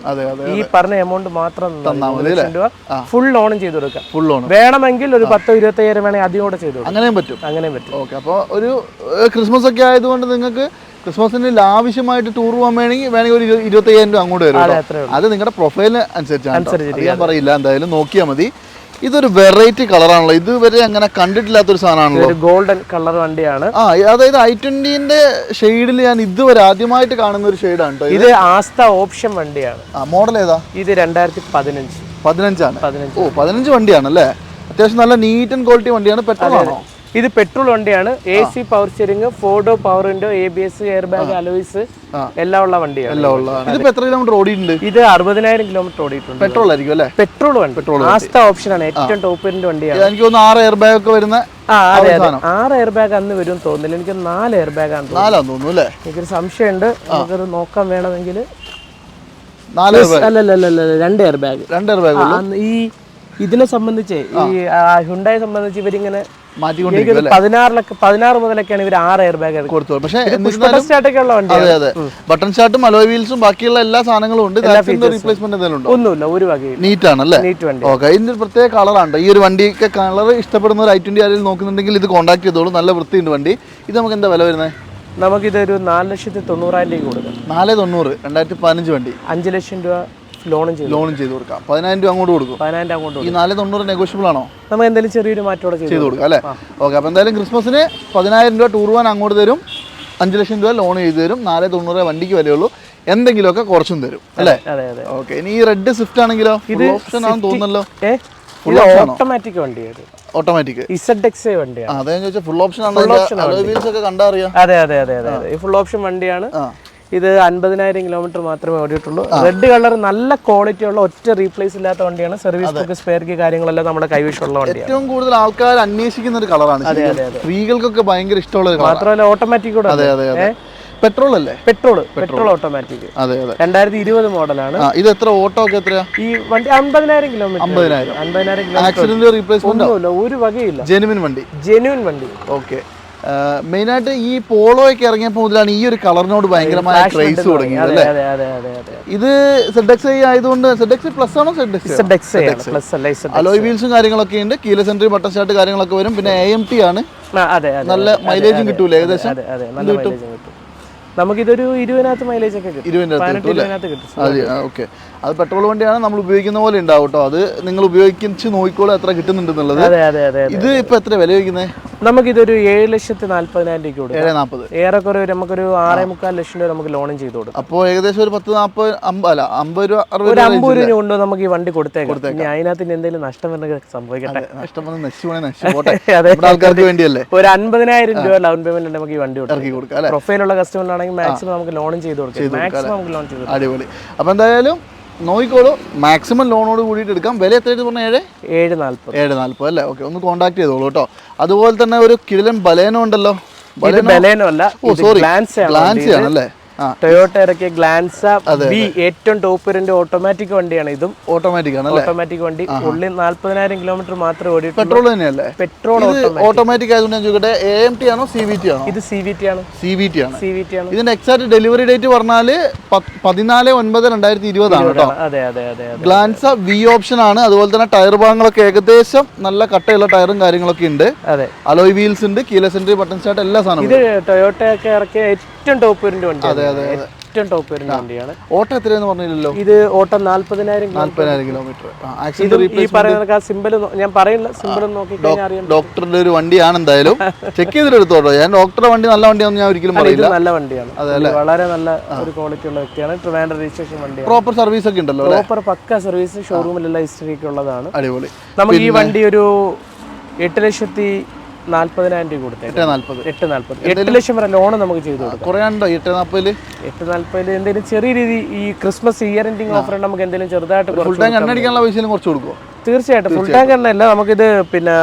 Speaker 1: ഈ പറഞ്ഞ എമൗണ്ട് മാത്രം രൂപ ഫുൾ ലോണും ചെയ്ത് കൊടുക്കാം.
Speaker 2: ഫുൾ ലോൺ
Speaker 1: വേണമെങ്കിൽ ഒരു പത്തോ ഇരുപത്തയ്യായിരം വേണമെങ്കിൽ അധികം കൂടെ ചെയ്ത് കൊടുക്കാം.
Speaker 2: അങ്ങനെയും പറ്റും.
Speaker 1: അങ്ങനെയും പറ്റും.
Speaker 2: ഓക്കെ അപ്പോൾ ഒരു ക്രിസ്മസ് ഒക്കെ ആയതുകൊണ്ട് നിങ്ങൾക്ക് ക്രിസ്മസിന് ലാവശ്യമായിട്ട് ടൂർ പോകാൻ വേണമെങ്കിൽ വേണമെങ്കിൽ ഒരു ഇരു- ഇരുപത്തയ്യായിരം രൂപ അങ്ങോട്ട് വരും
Speaker 1: അതെ
Speaker 2: നിങ്ങളുടെ പ്രൊഫൈലിന് അനുസരിച്ചാണ് ഞാൻ പറയില്ല. എന്തായാലും നോക്കിയാൽ മതി. ഇതൊരു വെറൈറ്റി കളറാണല്ലോ ഇതുവരെ അങ്ങനെ കണ്ടിട്ടില്ലാത്തൊരു സാധനമാണല്ലോ.
Speaker 1: ഗോൾഡൻ കളർ വണ്ടിയാണ്.
Speaker 2: ആ അതായത് ഐ ട്വന്റിന്റെ ഷെയ്ഡിൽ ഞാൻ ഇതുവരെ ആദ്യമായിട്ട് കാണുന്ന ഒരു ഷെയ്ഡാണ് ഇത്
Speaker 1: ആസ്ത ഓപ്ഷൻ വണ്ടിയാണ്.
Speaker 2: ആ മോഡൽ ഏതാ?
Speaker 1: ഇത് രണ്ടായിരത്തി പതിനഞ്ച്
Speaker 2: പതിനഞ്ചാണ്.
Speaker 1: പതിനഞ്ച്.
Speaker 2: ഓ പതിനഞ്ച് വണ്ടിയാണല്ലേ? അത്യാവശ്യം നല്ല നീറ്റ് ആൻഡ് ക്വാളിറ്റി വണ്ടിയാണ്. പെട്ടെന്ന് ആണോ
Speaker 1: ഇത് പെട്രോൾ വണ്ടിയാണ്. A C power steering ഫോർഡോ power window A B S air bag alloys എല്ലാം ഉള്ള വണ്ടിയാണ്.
Speaker 2: ഇത് ഇതിപ്പോ എത്ര കിലോമീറ്റർ ഓടിയിട്ടുണ്ട്?
Speaker 1: ഇത് അറുപതിനായിരം കിലോമീറ്റർ ഓടിയിട്ടുണ്ട്.
Speaker 2: പെട്രോൾ ആയിരിക്കും അല്ലേ?
Speaker 1: പെട്രോൾ വണ്ടി. ആസ്ത ഓപ്ഷനാണ് ഏറ്റവും ടോപ്പ് വണ്ടിയാണ്.
Speaker 2: എനിക്ക് തോന്നുന്നു ആറ് എയർ ബാഗ് ഒക്കെ വരുന്ന
Speaker 1: ആ അതെ അതെ. ആറ് എയർ ബാഗ് അന്ന് വരും തോന്നുന്നില്ല. എനിക്ക് നാല് എയർ ബാഗ് ആണ്
Speaker 2: നാലാന്ന് തോന്നുന്നു അല്ലേ?
Speaker 1: എനിക്കൊരു സംശയമുണ്ട്. നമുക്കത് നോക്കാൻ വേണമെങ്കിൽ
Speaker 2: നാല് എയർ ബാഗ്
Speaker 1: അല്ല അല്ല അല്ല അല്ല രണ്ട് എയർ ബാഗ്
Speaker 2: രണ്ട് എയർ ബാഗ്
Speaker 1: ഈ ഇതിനെ സംബന്ധിച്ച് ഈ ഹുണ്ടായെ സംബന്ധിച്ച് ഇവരിങ്ങനെ പതിനാറിലൊക്കെ പതിനാറ് മുതലൊക്കെയാണ് ഇവർ ആറ് എയർ ബാഗ് എടുക്കുന്നത്.
Speaker 2: കൊടുത്തു. പക്ഷേ
Speaker 1: പുഷ്പ സ്റ്റാർട്ടൊക്കെ ഉള്ള വണ്ടിയാണ്.
Speaker 2: അതെ അതെ. ബട്ടൺ ഷാർട്ടും അലോയ് വീൽസും ബാക്കിയുള്ള എല്ലാ സാധനങ്ങളും ഉണ്ട്. റീപ്ലേസ്മെന്റ് എന്തെങ്കിലും ഉണ്ടോ?
Speaker 1: ഒന്നുമില്ല ഒരു വകയില്ല
Speaker 2: നീറ്റ് ആണല്ലേ?
Speaker 1: നീറ്റ് വണ്ടി.
Speaker 2: ഓക്കെ ഇതിന്റെ ഒരു പ്രത്യേക കളറാണ് ഈ ഒരു വണ്ടിയൊക്കെ കളർ ഇഷ്ടപ്പെടുന്ന ഒരു ഐ ട്വന്റി ആരെങ്കിലും നോക്കുന്നുണ്ടെങ്കിൽ ഇത് കോൺടാക്ട് ചെയ്തോളൂ. നല്ല വൃത്തിയുണ്ട് വണ്ടി. ഇത് നമുക്ക് എന്താ വില വരുന്നത്?
Speaker 1: നമുക്കിതൊരു നാല് ലക്ഷത്തി തൊണ്ണൂറായിരം രൂപ കൊടുക്കാം.
Speaker 2: നാല് തൊണ്ണൂറ് രണ്ടായിരത്തി പതിനഞ്ച് വണ്ടി.
Speaker 1: അഞ്ച് ലക്ഷം രൂപ ലോണും ചെയ്തു
Speaker 2: ലോണും ചെയ്ത് കൊടുക്കാം. പതിനായിരം രൂപ അങ്ങോട്ട് കൊടുക്കും.
Speaker 1: പതിനായിരം അങ്ങോട്ട്
Speaker 2: ഈ നാല് തൊണ്ണൂറ് നെഗോഷ്യബിൾ ആണോ?
Speaker 1: നമുക്ക് എന്തെങ്കിലും ചെറിയൊരു മാറ്റോടെ ചെയ്തു
Speaker 2: കൊടുക്കാം അല്ലേ? ഓക്കെ അപ്പോൾ എന്തായാലും ക്രിസ്മസിന് പതിനായിരം രൂപ ടൂർ പോകാൻ അങ്ങോട്ട് തരും. അഞ്ച് ലക്ഷം രൂപ ലോൺ ചെയ്ത് തരും. നാല് തൊണ്ണൂറ് വണ്ടിക്ക് വിലയുള്ളൂ. എന്തെങ്കിലുമൊക്കെ കുറച്ചും തരും അല്ലേ? ഓക്കെ ഇനി ഈ റെഡ് സ്വിഫ്റ്റ് ആണെങ്കിലോ? ഇത് ഓപ്ഷൻ ആണെന്ന് തോന്നുന്നല്ലോ. ആണോ?
Speaker 1: ഓട്ടോമാറ്റിക് വണ്ടിയാണ്
Speaker 2: ഓട്ടോമാറ്റിക്
Speaker 1: ഇസഡ് എക്സ് വണ്ടിയാണ്.
Speaker 2: അതെ ചോദിച്ചാൽ ഫുൾ ഓപ്ഷൻ ആണല്ലോ വീൽസ് ഒക്കെ കണ്ടാ അറിയാം.
Speaker 1: അതെ അതെ അതെ അതെ. ഈ ഫുൾ ഓപ്ഷൻ വണ്ടിയാണ്. ഇത് അൻപതിനായിരം കിലോമീറ്റർ മാത്രമേ ഓടിയിട്ടുള്ളൂ. റെഡ് കളർ നല്ല ക്വാളിറ്റി ഉള്ള ഒറ്റ റീപ്ലേസ് ഇല്ലാത്ത വണ്ടിയാണ്. സർവീസ് ബുക്ക് സ്പെയർക്ക് കാര്യങ്ങളെല്ലാം നമ്മുടെ കൈവശമുള്ള വണ്ടിയാണ്.
Speaker 2: ഏറ്റവും കൂടുതൽ ആൾക്കാർ അന്വേഷിക്കുന്ന ഒരു കളറാണ് സ്ത്രീകൾക്കൊക്കെ ഭയങ്കര ഇഷ്ടമുള്ള
Speaker 1: മാത്രമല്ല ഓട്ടോമാറ്റിക് കൂടെ
Speaker 2: അതെ അതെ അതെ. പെട്രോൾ അല്ലേ?
Speaker 1: പെട്രോൾ പെട്രോൾ ഓട്ടോമാറ്റിക്
Speaker 2: അതെ അതെ.
Speaker 1: രണ്ടായിരത്തി ഇരുപത് മോഡലാണ്
Speaker 2: ഇത് എത്ര? ഓട്ടോ ഒക്കെ എത്രയാ?
Speaker 1: ഈ വണ്ടി അമ്പതിനായിരം കിലോമീറ്റർ.
Speaker 2: അമ്പതിനായിരം.
Speaker 1: അമ്പതിനായിരം കിലോമീറ്റർ.
Speaker 2: ആക്സിഡന്റ് റീപ്ലേസ്മെന്റ്
Speaker 1: ഒരു വകയില്ല.
Speaker 2: ജെനുവിൻ വണ്ടി.
Speaker 1: ജെനുവിൻ വണ്ടി.
Speaker 2: ഓക്കെ മെയിനായിട്ട് ഈ പോളോ ഒക്കെ ഇറങ്ങിയപ്പോൾ മുതലാണ് ഈ ഒരു കളറിനോട് ഭയങ്കരമായ ക്രൈസ് തുടങ്ങിയത് അല്ലേ? ഇത് സെഡക്സ് ആയതുകൊണ്ട് സെഡക്സ് പ്ലസ് ആണോ
Speaker 1: സെഡക്സ്
Speaker 2: അലോയ് വീൽസും കാര്യങ്ങളൊക്കെ ഉണ്ട്. കീല സെൻട്രി ബട്ടർ സ്റ്റാർട്ട് കാര്യങ്ങളൊക്കെ വരും. പിന്നെ എ എം ടി ആണ്. നല്ല മൈലേജും കിട്ടൂലേ ഏകദേശം?
Speaker 1: കിട്ടും. നമുക്കിതൊരു ഇരുപതിനകത്ത് മൈലേജ് ഒക്കെ കിട്ടും. ഇരുപതിനകത്ത് കിട്ടും
Speaker 2: ഓക്കെ. അത് പെട്രോൾ വണ്ടിയാണ് നമ്മൾ ഉപയോഗിക്കുന്ന പോലെ ഉണ്ടാവും കേട്ടോ. അത് നിങ്ങൾ ഉപയോഗിച്ച് നോക്കിക്കോളൂ എത്ര
Speaker 1: അതെ അതെ
Speaker 2: ഇത് ഇപ്പൊ എത്ര വില നമുക്ക്
Speaker 1: ഇതൊരു ഏഴ് ലക്ഷത്തി നാല്പതിനായിരം രൂപയ്ക്ക് കൊടുക്കും.
Speaker 2: ഏഴ് നാൽപ്പത്
Speaker 1: ഏറെക്കുറെ നമുക്കൊരു ആറേ മുക്കാൽ ലക്ഷം രൂപ നമുക്ക് ലോണും ചെയ്ത് കൊടുക്കും.
Speaker 2: അപ്പോൾ ഏകദേശം ഒരു പത്ത് നാൽപ്പത് അല്ല അമ്പത് രൂപ
Speaker 1: ഒരു
Speaker 2: രൂപ
Speaker 1: അമ്പത് രൂപ കൊണ്ട് നമുക്ക് ഈ വണ്ടി കൊടുത്തേക്കാം. ഇനി അതിനകത്ത് എന്തെങ്കിലും നഷ്ടം വരണ സംഭവിക്കട്ടെ.
Speaker 2: നശിച്ചു നശിച്ചു പോട്ടെ. ആൾക്കാർക്ക് വേണ്ടിയല്ലേ?
Speaker 1: ഒരു അൻപതിനായിരം രൂപ ലൗൺ പേയ്മെന്റ് നമുക്ക് ഈ വണ്ടി കൊടുക്കും.
Speaker 2: ഇറക്കി കൊടുക്കാം
Speaker 1: പ്രൊഫൈലുള്ള കസ്റ്റമറിനാണെങ്കിൽ മാക്സിമം നമുക്ക് ലോണും ചെയ്ത് കൊടുക്കാം. മാക്സിമം നമുക്ക് ലോൺ ചെയ്ത്
Speaker 2: അടിപൊളി. അപ്പോൾ എന്തായാലും നോക്കിക്കോളൂ. മാക്സിമം ലോണോട് കൂടിയിട്ട് എടുക്കാം. വില എത്രയായിട്ട് പറഞ്ഞാൽ ഏഴ്?
Speaker 1: ഏഴ് നാൽപ്പത്.
Speaker 2: ഏഴ് നാൽപ്പത് അല്ലേ? ഓക്കെ ഒന്ന് കോൺടാക്ട് ചെയ്തോളൂ കേട്ടോ. അതുപോലെ തന്നെ ഒരു കിടിലൻ ബലേനോ ഉണ്ടല്ലോ.
Speaker 1: ബലേനോ? അല്ല
Speaker 2: ഓ സോറി
Speaker 1: ആണ്
Speaker 2: ഗ്ലാൻസി
Speaker 1: ടൊയോട്ട ഇറക്കിയ ഗ്ലാൻസ ബി ഏറ്റവും ടോപ്പ് വരന്റെ ഓട്ടോമാറ്റിക് വണ്ടിയാണ്. ഇതും
Speaker 2: ഓട്ടോമാറ്റിക് ആണ്
Speaker 1: ഓട്ടോമാറ്റിക് വണ്ടി. ഉള്ളിൽ നാല്പതിനായിരം കിലോമീറ്റർ മാത്രമേ ഓടി
Speaker 2: പെട്രോൾ തന്നെയല്ലേ?
Speaker 1: പെട്രോൾ
Speaker 2: ഓട്ടോമാറ്റിക് ആയതുകൊണ്ട് ഞാൻ ചോദിക്കട്ടെ എ എം ടി ആണോ സി വി ടി ആണോ?
Speaker 1: ഇത് സി വി ടി ആണ്.
Speaker 2: സി വി ടി ആണ്.
Speaker 1: സി വി ടി ആണ്.
Speaker 2: ഇതിന്റെ എക്സാക്ട് ഡെലിവറി ഡേറ്റ് പറഞ്ഞാൽ പതിനാല് ഒൻപത് രണ്ടായിരത്തി ആണ് കേട്ടോ.
Speaker 1: അതെ അതെ അതെ അതെ
Speaker 2: ഗ്ലാൻസ വി ഓപ്ഷൻ ആണ്. അതുപോലെ തന്നെ ടയർ ഭാഗങ്ങളൊക്കെ ഏകദേശം നല്ല കട്ടയുള്ള ടയറും കാര്യങ്ങളൊക്കെ ഉണ്ട്.
Speaker 1: അതെ.
Speaker 2: അലോയ് വീൽസ് ഉണ്ട് കീല സെൻട്രി ബട്ടൺ സ്റ്റാർട്ട് എല്ലാ സാധനവും
Speaker 1: ഇത് ടൊയോട്ട ഒക്കെ ഇറക്കിയ ഏറ്റവും ടോപ്പ് വരന്റെ ഏറ്റവും ടോപ്പ് വരുന്ന വണ്ടിയാണ്.
Speaker 2: ഓട്ടം എത്രയെന്ന് പറഞ്ഞില്ലല്ലോ?
Speaker 1: ഇത് ഓട്ടം നാല്പതിനായിരം
Speaker 2: നാല്പതിനായിരം കിലോമീറ്റർ
Speaker 1: ഈ പറയുന്ന സിമ്പിൾ ഞാൻ പറയില്ല സിമ്പിൾ നോക്കി
Speaker 2: ഡോക്ടറുടെ ഒരു വണ്ടിയാണ് എന്തായാലും. ചെക്ക് ചെയ്തിട്ടെടുത്തോട്ടോ. ഞാൻ ഡോക്ടറുടെ വണ്ടി നല്ല വണ്ടിയാണെന്ന് ഞാൻ ഒരിക്കലും പറയില്ല.
Speaker 1: നല്ല വണ്ടിയാണ്. ഇത് വളരെ നല്ല ഒരു ക്വാളിറ്റി ഉള്ള വ്യക്തിയാണ്. ട്രിവാൻഡ്രം രജിസ്ട്രേഷൻ വണ്ടി
Speaker 2: പ്രോപ്പർ സർവീസ് ഒക്കെ ഉണ്ടല്ലോ
Speaker 1: പ്രോപ്പർ പക്ക സർവീസ് ഷോറൂമിലുള്ള ഹിസ്റ്ററി ഒക്കെ ഉള്ളതാണ്.
Speaker 2: അടിപൊളി.
Speaker 1: നമുക്ക് ഈ വണ്ടി ഒരു എട്ട് ലക്ഷത്തി നാല്പതിനായിരം രൂപ
Speaker 2: എട്ട് നാല്പത്.
Speaker 1: എട്ട് നാല്പത്. എട്ട് ലക്ഷം വരെ ലോൺ നമുക്ക് ചെയ്തു കൊടുക്കാം.
Speaker 2: കുറയാണ്ടോ എട്ട് നാൽപ്പതിൽ
Speaker 1: എട്ട് നാല്പതിൽ എന്തെങ്കിലും ചെറിയ രീതി ഈ ക്രിസ്മസ് ഇയർ എൻഡിങ് ഓഫർ നമുക്ക് എന്തെങ്കിലും ചെറുതായിട്ട്
Speaker 2: ഫുൾ
Speaker 1: കുറച്ച്
Speaker 2: ടൈം എണ്ണടിക്കാനുള്ള പൈസയിലും കുറച്ച് കൊടുക്കുമോ
Speaker 1: തീർച്ചയായിട്ടും. ഫുൾ ടാങ്ക് എണ്ണയല്ല. നമുക്കിത് പിന്നെ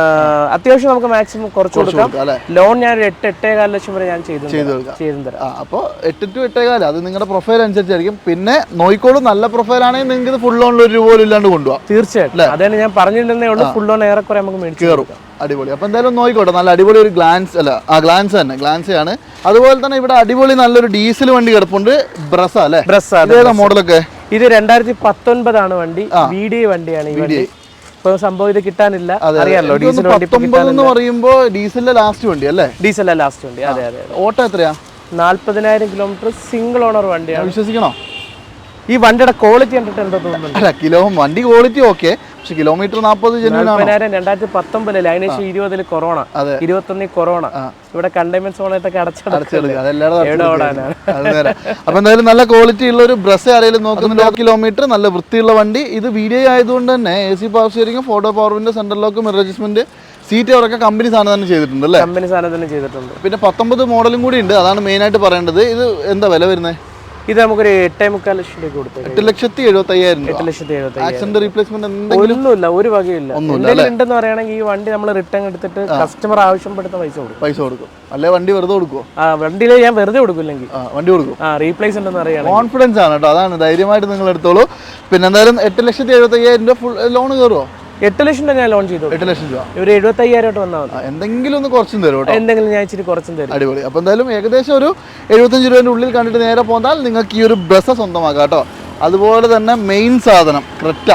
Speaker 1: അത്യാവശ്യം നമുക്ക് മാക്സിമം കുറച്ച് കൊടുക്കാം. ലോൺ ഞാൻ ഒരു എട്ട് എട്ടേകാൽ ലക്ഷം വരെ ഞാൻ ചെയ്തു
Speaker 2: ചെയ്ത്
Speaker 1: തരാം.
Speaker 2: അപ്പോൾ എട്ട് ടു എട്ടേകാലം അത് നിങ്ങളുടെ പ്രൊഫൈൽ അനുസരിച്ചായിരിക്കും. പിന്നെ നോയിക്കോട് നല്ല പ്രൊഫൈൽ ആണെങ്കിൽ നിങ്ങൾക്ക് ഫുൾ ലോൺ ഒരു രൂപ ഇല്ലാണ്ട് കൊണ്ടുപോകാം
Speaker 1: തീർച്ചയായിട്ടും. അതാണ് ഞാൻ പറഞ്ഞിട്ടുണ്ടെന്നേ ഉള്ളൂ. ഫുൾ ലോൺ ഏറെക്കുറെ നമുക്ക് മേടിച്ചു
Speaker 2: കയറും അടിപൊളി. അപ്പോൾ എന്തായാലും നോക്കിക്കോട്ടെ. നല്ല അടിപൊളി ഒരു ഗ്ലാൻസ് അല്ല ആ ഗ്ലാൻസ് തന്നെ ഗ്ലാൻസ് ആണ് അതുപോലെ തന്നെ ഇവിടെ അടിപൊളി നല്ലൊരു ഡീസൽ വണ്ടി കിടപ്പുണ്ട്. ബ്രസ അല്ലേ?
Speaker 1: ബ്രസ്
Speaker 2: മോഡലൊക്കെ?
Speaker 1: ഇത് രണ്ടായിരത്തി പത്തൊൻപതാണ് വണ്ടി വി ഡി വണ്ടിയാണ് ഈ വണ്ടി. ഇപ്പൊ സംഭവം ഇത് കിട്ടാനില്ല. അറിയാലോ ഡീസൽ വണ്ടി
Speaker 2: എന്ന് പറയുമ്പോൾ ഡീസലിലെ ലാസ്റ്റ് വണ്ടി അല്ലേ?
Speaker 1: ഡീസലിലെ ലാസ്റ്റ് വണ്ടി. അതെ അതെ.
Speaker 2: ഓട്ടോ എത്രയാ?
Speaker 1: നാല്പതിനായിരം കിലോമീറ്റർ സിംഗിൾ ഓണർ വണ്ടിയാണ്.
Speaker 2: വിശ്വസിക്കണോ?
Speaker 1: ഈ വണ്ടിയുടെ ക്വാളിറ്റി കണ്ടിട്ട് എന്താ തോന്നുന്നുണ്ട്
Speaker 2: അല്ല കിലോ വണ്ടി ക്വാളിറ്റി ഓക്കെ പക്ഷെ കിലോമീറ്റർ നാൽപ്പത്
Speaker 1: രണ്ടായിരത്തി പത്തൊമ്പതിൽ അതിനുശേഷം ഇരുപതിൽ കൊറോണ. ഇരുപത്തൊന്നിൽ കൊറോണ ഇവിടെ കണ്ടെയ്ൻമെന്റ് സോണായിട്ടൊക്കെ
Speaker 2: അടച്ചെടുക്കും അപ്പൊ എന്തായാലും നല്ല ക്വാളിറ്റി ഉള്ള ഒരു ബ്രസ് ആരെങ്കിലും നോക്കുന്നുണ്ടോ? കിലോമീറ്റർ നല്ല വൃത്തിയുള്ള വണ്ടി. ഇത് വീഡിയോ ആയതുകൊണ്ട് തന്നെ A C power steering photo പവറിന്റെ സെൻട്രൽ ലോക്ക് അഡ്ജസ്റ്റ്മെന്റ് സീറ്റ് അവരൊക്കെ കമ്പനി സാധനം തന്നെ ചെയ്തിട്ടുണ്ട് അല്ലേ?
Speaker 1: കമ്പനി സാധനം തന്നെ ചെയ്തിട്ടുണ്ട്.
Speaker 2: പിന്നെ പത്തൊമ്പത് മോഡലും കൂടി ഉണ്ട്. അതാണ് മെയിൻ ആയിട്ട് പറയേണ്ടത്. ഇത് എന്താ വില വരുന്നത്
Speaker 1: ഇത് നമുക്കൊരു എട്ടേ മുക്കാൽ ലക്ഷം രൂപ കൊടുത്തേക്ക്.
Speaker 2: എട്ട് ലക്ഷത്തി എഴുപത്തി അയ്യായിരം രൂപ.
Speaker 1: എട്ട് ലക്ഷത്തി എഴുപത്തി
Speaker 2: റീപ്ലേസ്മെന്റ്
Speaker 1: ഒന്നുമില്ല ഒരു വകയില്ല എന്തെങ്കിലും ഉണ്ടെന്ന് പറയുകയാണെങ്കിൽ ഈ വണ്ടി നമ്മൾ റിട്ടേൺ എടുത്തിട്ട് കസ്റ്റമർ ആവശ്യപ്പെടുന്ന പൈസ കൊടുക്കും.
Speaker 2: പൈസ കൊടുക്കും. അല്ലെ വണ്ടി വെറുതെ കൊടുക്കുമോ
Speaker 1: ആ വണ്ടിയിൽ ഞാൻ വെറുതെ കൊടുക്കില്ലെങ്കിൽ.
Speaker 2: വണ്ടി കൊടുക്കും.
Speaker 1: ആ റീപ്ലേസ് ഉണ്ടെന്ന് അറിയാം
Speaker 2: കോൺഫിഡൻസ് ആണ് കേട്ടോ അതാണ്. ധൈര്യമായിട്ട് നിങ്ങൾ എടുത്തോളൂ. പിന്നെ എന്തായാലും എട്ട് ലക്ഷത്തി എഴുപത്തി അയ്യായിരം രൂപ ഫുൾ ലോൺ കയറുമോ
Speaker 1: എട്ട് ലക്ഷം തന്നെ ലോൺ ചെയ്തു.
Speaker 2: എട്ട് ലക്ഷം രൂപ.
Speaker 1: ഒരു എഴുപത്തി അയ്യായിരം വന്നാൽ
Speaker 2: എന്തെങ്കിലും ഒന്ന് കുറച്ചും തരും കേട്ടോ.
Speaker 1: എന്തെങ്കിലും ഞാൻ ഇച്ചിരി കുറച്ചും തരും.
Speaker 2: അടിപൊളി. അപ്പോൾ എന്തായാലും ഏകദേശം ഒരു എഴുപത്തഞ്ച് രൂപേന്റെ ഉള്ളിൽ കണ്ടിട്ട് നേരെ പോന്നാൽ നിങ്ങൾക്ക് ഈ ഒരു ബസ് സ്വന്തമാക്കാം കേട്ടോ. അതുപോലെ തന്നെ മെയിൻ സാധനം ക്രെറ്റ.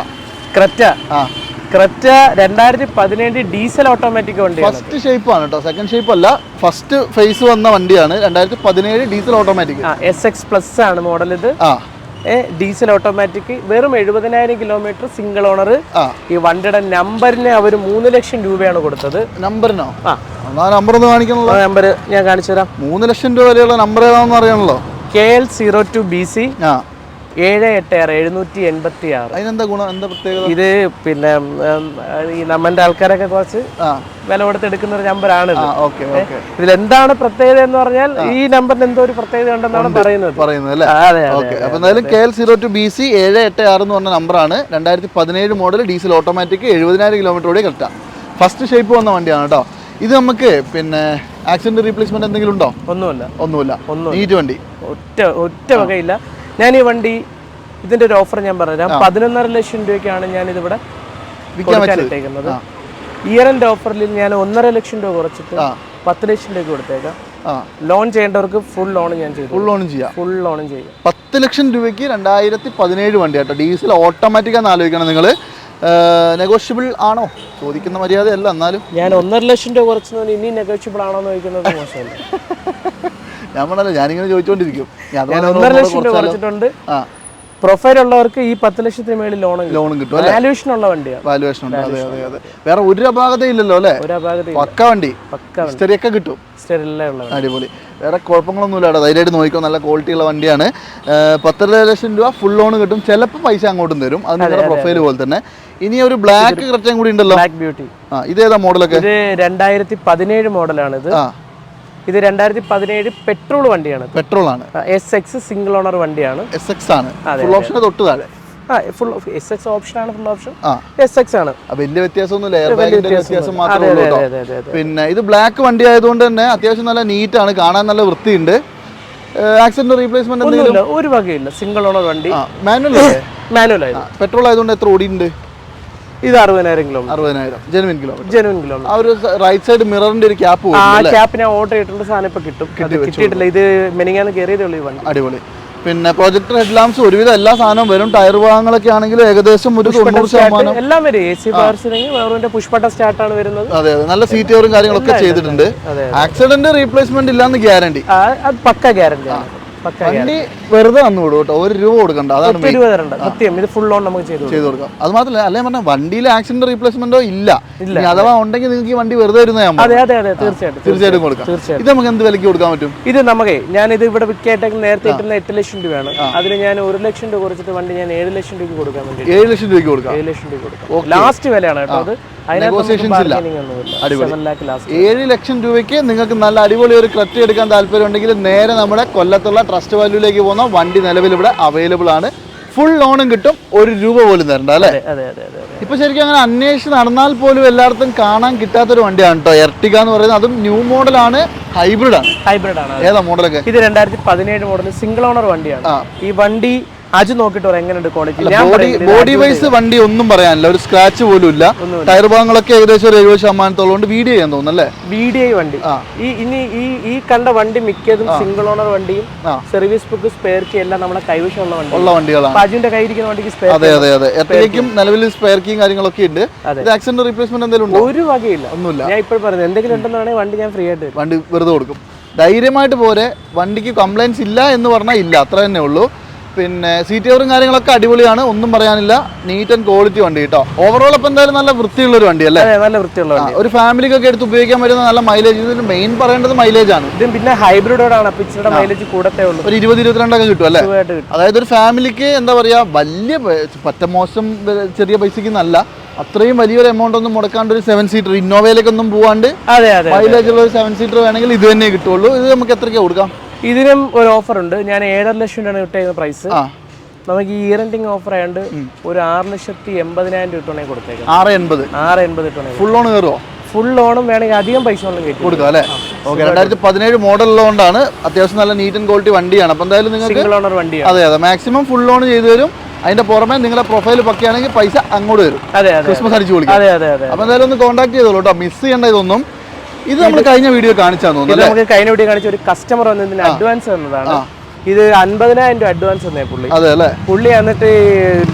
Speaker 1: ക്രെറ്റ.
Speaker 2: ആ.
Speaker 1: ക്രെറ്റ രണ്ടായിരത്തി പതിനേഴ് ഡീസൽ ഓട്ടോമാറ്റിക് വണ്ടി
Speaker 2: ഫസ്റ്റ് ഷേപ്പാണ് കേട്ടോ. സെക്കൻഡ് ഷേപ്പ് അല്ല. ഫസ്റ്റ് ഫേസ് വന്ന വണ്ടിയാണ്. രണ്ടായിരത്തി പതിനേഴ് diesel automatic
Speaker 1: S X plus ആണ് മോഡൽ ഇത്.
Speaker 2: ആ.
Speaker 1: ഡീസൽ ഓട്ടോമാറ്റിക് വെറും എഴുപതിനായിരം കിലോമീറ്റർ സിംഗിൾ ഓണർ ഈ വണ്ടിയുടെ നമ്പറിന് അവർ മൂന്ന് ലക്ഷം രൂപയാണ് കൊടുത്തത്.
Speaker 2: നമ്പറിനോ?
Speaker 1: ആ.
Speaker 2: നമ്പർ ഒന്ന് കാണിക്കണല്ലോ.
Speaker 1: നമ്പർ ഞാൻ കാണിച്ചു തരാം
Speaker 2: മൂന്ന് ലക്ഷം രൂപ വരെയുള്ള നമ്പർ ഏതാണെന്ന് അറിയണല്ലോ.
Speaker 1: K L zero two B C.
Speaker 2: ആ.
Speaker 1: ഏഴ് എട്ട് ആറ് എഴുന്നൂറ്റി എൺപത്തി ആറ്.
Speaker 2: അതിനെന്താ ഗുണം? എന്താ പ്രത്യേകത?
Speaker 1: ഇത് പിന്നെ ഈ നമ്മന്റെ ആൾക്കാരൊക്കെ കുറച്ച് വില കൊടുത്ത് എടുക്കുന്ന ഒരു നമ്പറാണ് ഇതിൽ എന്താണ് പ്രത്യേകത എന്ന് പറഞ്ഞാൽ ഈ നമ്പറിന് എന്തോ ഒരു പ്രത്യേകത ഉണ്ടെന്നാണ് പറയുന്നത്.
Speaker 2: പറയുന്നത് അല്ലേ?
Speaker 1: അതെ
Speaker 2: അപ്പൊ എന്തായാലും K L zero two B C ഏഴ് എട്ട് ആറ് എന്ന് പറഞ്ഞ നമ്പറാണ്. രണ്ടായിരത്തി പതിനേഴ് മോഡൽ ഡീസൽ ഓട്ടോമാറ്റിക് എഴുപതിനായിരം കിലോമീറ്റർ കൂടി കിട്ടാം ഫസ്റ്റ് ഷേപ്പ് വന്ന വണ്ടിയാണ് കേട്ടോ. ഇത് നമുക്ക് പിന്നെ ആക്സിഡന്റ് റീപ്ലേസ്മെന്റ് എന്തെങ്കിലും ഉണ്ടോ?
Speaker 1: ഒന്നുമില്ല.
Speaker 2: ഒന്നുമില്ല. ഒന്നും വണ്ടി.
Speaker 1: ഒറ്റ ഒറ്റ വകയില്ല. ഞാൻ ഈ വണ്ടി ഇതിന്റെ ഒരു ഓഫർ ഞാൻ പറഞ്ഞുതരാം. പതിനൊന്നര ലക്ഷം രൂപയ്ക്കാണ് ഞാൻ ഇതിവിടെ
Speaker 2: വിൽക്കാനിട്ടേക്കുന്നത്
Speaker 1: ഇയർ എൻഡ് ഓഫറിൽ ഞാൻ ഒന്നര ലക്ഷം രൂപ കുറച്ചിട്ട്. പത്ത് ലക്ഷം രൂപ കൊടുത്തേക്കാം. ലോൺ ചെയ്യേണ്ടവർക്ക് ഫുൾ ലോൺ ഞാൻ ചെയ്തു
Speaker 2: ഫുൾ ലോണും ചെയ്യാം.
Speaker 1: ഫുൾ ലോണും ചെയ്യാം.
Speaker 2: പത്ത് ലക്ഷം രൂപയ്ക്ക് രണ്ടായിരത്തി പതിനേഴ് വണ്ടി കേട്ടോ. ഡീസൽ ഓട്ടോമാറ്റിക് ആണെന്ന് ആലോചിക്കണം നിങ്ങൾ നെഗോഷ്യബിൾ ആണോ? ചോദിക്കുന്ന മര്യാദയല്ല എന്നാലും.
Speaker 1: ഞാൻ ഒന്നര ലക്ഷം രൂപ കുറച്ചു ഇനി നെഗോഷ്യബിൾ ആണോ എന്ന് ചോദിക്കുന്നത് മോശമല്ല.
Speaker 2: ഞാൻ പറഞ്ഞല്ലോ ഞാനിങ്ങനെ ചോദിച്ചുകൊണ്ടിരിക്കും
Speaker 1: ഒന്നര
Speaker 2: ഒന്നുകൂടെ
Speaker 1: ലക്ഷം രൂപ
Speaker 2: കുറച്ചാലോ?
Speaker 1: കുറച്ചിട്ടുണ്ട്. പ്രൊഫൈൽ ഉള്ളവർക്ക് ഈ പത്ത് ലക്ഷത്തിന് മേളിൽ ലോൺ
Speaker 2: ലോണും കിട്ടും അല്ലേ?
Speaker 1: വാല്യൂഷൻ ഉള്ള വണ്ടിയാണ്.
Speaker 2: വാലുവേഷൻ ഉണ്ട് അതെ അതെ അതെ. വേറെ ഒരു അപാകതയില്ലല്ലോ അല്ലേ?
Speaker 1: ഒരു അപാകത
Speaker 2: പക്ക വണ്ടി.
Speaker 1: പക്ക
Speaker 2: ഹിസ്റ്ററി ഒക്കെ കിട്ടും. അടിപൊളി. വേറെ കുഴപ്പങ്ങളൊന്നുമില്ല കേട്ടോ. ധൈര്യമായിട്ട് നോക്കിക്കോ നല്ല ക്വാളിറ്റി ഉള്ള വണ്ടിയാണ്. പത്തര ലക്ഷം രൂപ ഫുൾ ലോൺ കിട്ടും. ചിലപ്പോൾ പൈസ അങ്ങോട്ടും തരും. അത് നിങ്ങളുടെ പ്രൊഫൈൽ പോലെ തന്നെ. ഇനി ഒരു ബ്ലാക്ക് കുറച്ചും കൂടി ഉണ്ടല്ലോ.
Speaker 1: ബ്ലാക്ക് ബ്യൂട്ടി
Speaker 2: ആ ഇതേതാ മോഡലൊക്കെ
Speaker 1: ഇത് രണ്ടായിരത്തി പതിനേഴ് മോഡലാണ് ഇത്
Speaker 2: ആ.
Speaker 1: ഇത് രണ്ടായിരത്തി പതിനേഴ് പെട്രോൾ വണ്ടിയാണ്.
Speaker 2: പെട്രോൾ ആണ്
Speaker 1: എസ് എക്സ് സിംഗിൾ ഓണർ വണ്ടിയാണ്.
Speaker 2: എസ് എക്സ് ആണ്. ഫുൾ ഓപ്ഷൻ തൊട്ട് താഴെ.
Speaker 1: ആ ഫുൾ എസ് എക്സ് ഓപ്ഷൻ ആണ് ഫുൾ ഓപ്ഷൻ എസ് എക്സ് ആണ്.
Speaker 2: വലിയ വ്യത്യാസമൊന്നുമില്ല. പിന്നെ ഇത് ബ്ലാക്ക് വണ്ടി ആയതുകൊണ്ട് തന്നെ അത്യാവശ്യം നല്ല നീറ്റ് ആണ്. കാണാൻ നല്ല വൃത്തിയുണ്ട്. ആക്സിഡന്റ് റീപ്ലേസ്മെന്റ്
Speaker 1: ഒരു വകയില്ല സിംഗിൾ ഓണർ വണ്ടി.
Speaker 2: മാനുവൽ
Speaker 1: മാനുവൽ
Speaker 2: പെട്രോൾ ആയതുകൊണ്ട് എത്ര ഓടിയുണ്ട്
Speaker 1: ഇത് അറുപതിനായിരം കിലോമീറ്റർ
Speaker 2: അറുപതിനായിരം ജെനുവിൻ കിലോമീറ്റർ
Speaker 1: ജെനുവിൻ കിലോമീറ്റർ
Speaker 2: ആ ഒരു റൈറ്റ് സൈഡ് മിററിന്റെ ഒരു ക്യാപ്പ്
Speaker 1: ആ ക്യാപ്പ് ഞാൻ ഓർഡർ ചെയ്തിട്ടുണ്ട് സാധനം ഇപ്പൊ കിട്ടും. കിട്ടിയിട്ടില്ല. ഇത് മെനിങ്ങാന്ന് കയറിയതേ ഉള്ളൂ ഈ വണ്ടി.
Speaker 2: അടിപൊളി. പിന്നെ പ്രൊജക്ടർ ഹെഡ്ലാംസ് ഒരുവിധം എല്ലാ സാധനവും വരും. ടയർ ഭാഗങ്ങളൊക്കെ ആണെങ്കിലും ഏകദേശം ഒരു തൊണ്ണൂറ് ശതമാനം.
Speaker 1: എല്ലാം വരും. എ സി പവർസിനെങ്കിൽ പുഷ്പട്ട സ്റ്റാർട്ടാണ് വരുന്നത്.
Speaker 2: അതെ അതെ. നല്ല സീറ്റ് കവറും കാര്യങ്ങളൊക്കെ ചെയ്തിട്ടുണ്ട്. ആക്സിഡന്റ് റീപ്ലേസ്മെന്റ് ഇല്ലാന്ന് ഗ്യാരണ്ടി
Speaker 1: പക്ക ഗ്യാരണ്ടി ആണ്.
Speaker 2: വണ്ടി വെറുതെ വന്നു വിടും കേട്ടോ. ഒരു രൂപ കൊടുക്കണ്ട. അതാണ്
Speaker 1: രൂപ തരണ്ട. സത്യം. ഇത് ഫുൾ ഓൺ നമുക്ക് ചെയ്തു കൊടുക്കാം.
Speaker 2: ചെയ്ത് കൊടുക്കാം. അത് മാത്രമല്ല അല്ലേ പറഞ്ഞ വണ്ടിയിൽ ആക്സിഡന്റ് റീപ്ലേസ്മെന്റോ ഇല്ല. അഥവാ ഉണ്ടെങ്കിൽ നിങ്ങൾക്ക് വണ്ടി വെറുതെ വരുന്ന
Speaker 1: അതെ അതെ അതെ. തീർച്ചയായിട്ടും
Speaker 2: തീർച്ചയായിട്ടും കൊടുക്കാം.
Speaker 1: തീർച്ചയായിട്ടും.
Speaker 2: ഇത് നമുക്ക് എന്ത് വിലക്ക് കൊടുക്കാൻ പറ്റും?
Speaker 1: ഇത് നമുക്ക് ഞാൻ ഇത് ഇവിടെ വിൽക്കായിട്ടൊക്കെ നേരത്തെ കിട്ടുന്ന എട്ട് ലക്ഷം രൂപയാണ്. അതിന് ഞാൻ ഒരു ലക്ഷം രൂപ കുറച്ചിട്ട് വണ്ടി ഞാൻ ഏഴ് ലക്ഷം രൂപയ്ക്ക് കൊടുക്കാൻ വേണ്ടി
Speaker 2: ഏഴ് ലക്ഷം രൂപയ്ക്ക് കൊടുക്കാം.
Speaker 1: ഏഴ് ലക്ഷം രൂപ കൊടുക്കാം. ലാസ്റ്റ് വിലയാണ് കേട്ടോ അത്.
Speaker 2: ഇല്ല.
Speaker 1: അടിപൊളി.
Speaker 2: ഏഴ് ലക്ഷം രൂപയ്ക്ക് നിങ്ങൾക്ക് നല്ല അടിപൊളി ഒരു ക്രെറ്റ് എടുക്കാൻ താല്പര്യം ഉണ്ടെങ്കിൽ നേരെ നമ്മുടെ കൊല്ലത്തുള്ള ട്രസ്റ്റ് വാല്യൂലേക്ക് പോകുന്ന വണ്ടി നിലവിൽ ഇവിടെ അവൈലബിൾ ആണ്. ഫുൾ ലോണും കിട്ടും. ഒരു രൂപ പോലും തരണ്ട അല്ലേ? ഇപ്പൊ ശരിക്കും അങ്ങനെ അന്വേഷിച്ച് നടന്നാൽ പോലും എല്ലായിടത്തും കാണാൻ കിട്ടാത്തൊരു വണ്ടിയാണ് കേട്ടോ എർട്ടിക എന്ന് പറയുന്നത് അതും ന്യൂ മോഡലാണ് ഹൈബ്രിഡ് ആണ്.
Speaker 1: ഹൈബ്രിഡ് ആണ്
Speaker 2: ഏതാ മോഡലൊക്കെ
Speaker 1: ഇത് രണ്ടായിരത്തി പതിനേഴ് മോഡൽ സിംഗിൾ ഓണർ വണ്ടിയാണ്. ഈ വണ്ടി അജ് നോക്കിട്ട് എങ്ങനെയുണ്ട് ക്വാളിറ്റി
Speaker 2: ബോഡി വൈസ് വണ്ടി ഒന്നും പറയാനില്ല ഒരു സ്ക്രാച്ച് പോലും ഇല്ല. ടയർ ഭാഗങ്ങളൊക്കെ ഏകദേശം ഒരു എഴുപത് ശതമാനത്തോളം കൊണ്ട് വീഡിയോ ചെയ്യാൻ തോന്നുന്നു അല്ലേ?
Speaker 1: വി ഡി ഐ വണ്ടി. ഈ ഇനി ഈ ഈ കണ്ട വണ്ടി മിക്കതും സിംഗിൾ ഓണർ വണ്ടിയും സർവീസ് ബുക്ക് സ്പെയർ കീ എല്ലാം നമ്മുടെ കൈവശമുള്ള വണ്ടി
Speaker 2: ഉള്ള വണ്ടികളാണ്.
Speaker 1: അജുന്റെ കയ്യിരിക്കുന്ന വണ്ടിക്ക് സ്പെയർ
Speaker 2: അതെ അതെ അതെ. എത്രയ്ക്കും നിലവിൽ സ്പെയർ കീയും കാര്യങ്ങളൊക്കെ ഉണ്ട്. ആക്സിഡന്റ് റീപ്ലേസ്മെന്റ് എന്തെങ്കിലും ഉണ്ടോ?
Speaker 1: ഒരു വകയില്ല.
Speaker 2: ഒന്നുമില്ല.
Speaker 1: ഞാൻ ഇപ്പോൾ പറഞ്ഞത് എന്തെങ്കിലും ഉണ്ടെന്നാണെങ്കിൽ വണ്ടി ഞാൻ ഫ്രീ ആയിട്ട്
Speaker 2: വണ്ടി വെറുതെ കൊടുക്കും. ധൈര്യമായിട്ട് പോരെ വണ്ടിക്ക് കംപ്ലൈൻസ് ഇല്ല എന്ന് പറഞ്ഞാൽ ഇല്ല അത്ര തന്നെ ഉള്ളൂ. പിന്നെ സീറ്റ് കവറും കാര്യങ്ങളൊക്കെ അടിപൊളിയാണ്. ഒന്നും പറയാനില്ല. നീറ്റ് ആൻഡ് ക്വാളിറ്റി വണ്ടി കേട്ടോ ഓവറോൾ ഇപ്പം എന്തായാലും നല്ല വൃത്തിയുള്ള ഒരു വണ്ടി അല്ലേ
Speaker 1: നല്ല വൃത്തിയുള്ള വണ്ടി.
Speaker 2: ഒരു ഫാമിലിക്കൊക്കെ എടുത്ത് ഉപയോഗിക്കാൻ പറ്റുന്ന നല്ല മൈലേജ് ഇതിന് മെയിൻ പറയേണ്ടത് മൈലേജ് ആണ്.
Speaker 1: ഇതും പിന്നെ ഹൈബ്രിഡോടാണ് ആണ്. ഇച്ചിരി മൈലേജ് കൂടത്തേ ഉള്ളൂ.
Speaker 2: ഒരു ഇരുപത് ഇരുപത്തിരണ്ടൊക്കെ കിട്ടും അല്ലേ? അതായത് ഒരു ഫാമിലിക്ക് എന്താ പറയാ വലിയ പറ്റ മോശം ചെറിയ പൈസക്ക് നല്ല. അത്രയും വലിയൊരു എമൗണ്ട് ഒന്നും മുടക്കാണ്ട് ഒരു സെവൻ സീറ്റർ ഇന്നോവയിലേക്കൊന്നും പോവാണ്ട് മൈലേജ് ഉള്ള ഒരു സെവൻ സീറ്റർ വേണമെങ്കിൽ ഇത് തന്നെ കിട്ടുള്ളൂ. ഇത് നമുക്ക് എത്രയ്ക്ക് കൊടുക്കാം?
Speaker 1: ഇതിനും ഒരു ഓഫർ ഉണ്ട്. ഞാൻ ഏഴര ലക്ഷം രൂപയാണ് കിട്ടിയ പ്രൈസ് നമുക്ക് ഈ ഇയറിംഗ് ഓഫർ ആയതുകൊണ്ട് ഒരു ആറ് ലക്ഷത്തി എൺപതിനായിരം രൂപ ഇട്ടുണ്ടെങ്കിൽ കൊടുത്തേക്കാം.
Speaker 2: ആറ് എൺപത്.
Speaker 1: ആറ് എൺപത് ഇട്ടുണ്ടെങ്കിൽ
Speaker 2: ഫുൾ ഓൺ കയറുമോ
Speaker 1: ഫുൾ ലോണും വേണമെങ്കിൽ അധികം പൈസ ഒന്നും കയറ്റും
Speaker 2: കൊടുക്കാം അല്ലേ? ഓക്കെ രണ്ടായിരത്തി പതിനേഴ് മോഡൽ ലോണാണ് അത്യാവശ്യം നല്ല നീറ്റ് ആൻഡ് ക്വാളിറ്റി വണ്ടിയാണ്. അപ്പോൾ എന്തായാലും നിങ്ങൾക്ക്
Speaker 1: സിംഗിൾ ഓണർ വണ്ടിയാണ്.
Speaker 2: അതെ അതെ. മാക്സിമം ഫുൾ ഓൺ ചെയ്തു തരും. അതിന്റെ പുറമെ നിങ്ങളുടെ പ്രൊഫൈൽ പക്കിയാണെങ്കിൽ പൈസ അങ്ങോട്ട് വരും. ക്രിസ്മസ് അടിച്ചു കൊടുക്കും അപ്പൊ എന്തായാലും ഒന്ന് കോൺടാക്ട് ചെയ്തോളൂ കേട്ടോ മിസ് ചെയ്യേണ്ട ഇതൊന്നും ഇത് നമ്മൾ കഴിഞ്ഞ വീഡിയോ
Speaker 1: കാണിച്ചാൽ
Speaker 2: തോന്നുന്നു
Speaker 1: നമുക്ക് കഴിഞ്ഞ വീഡിയോ കാണിച്ച ഒരു കസ്റ്റമർ വന്നതിന് അഡ്വാൻസ് തന്നതാണ് ഇത് അൻപതിനായിരം രൂപ അഡ്വാൻസ് തന്നെ പുള്ളി.
Speaker 2: അതെ അല്ലേ?
Speaker 1: പുള്ളി എന്നിട്ട്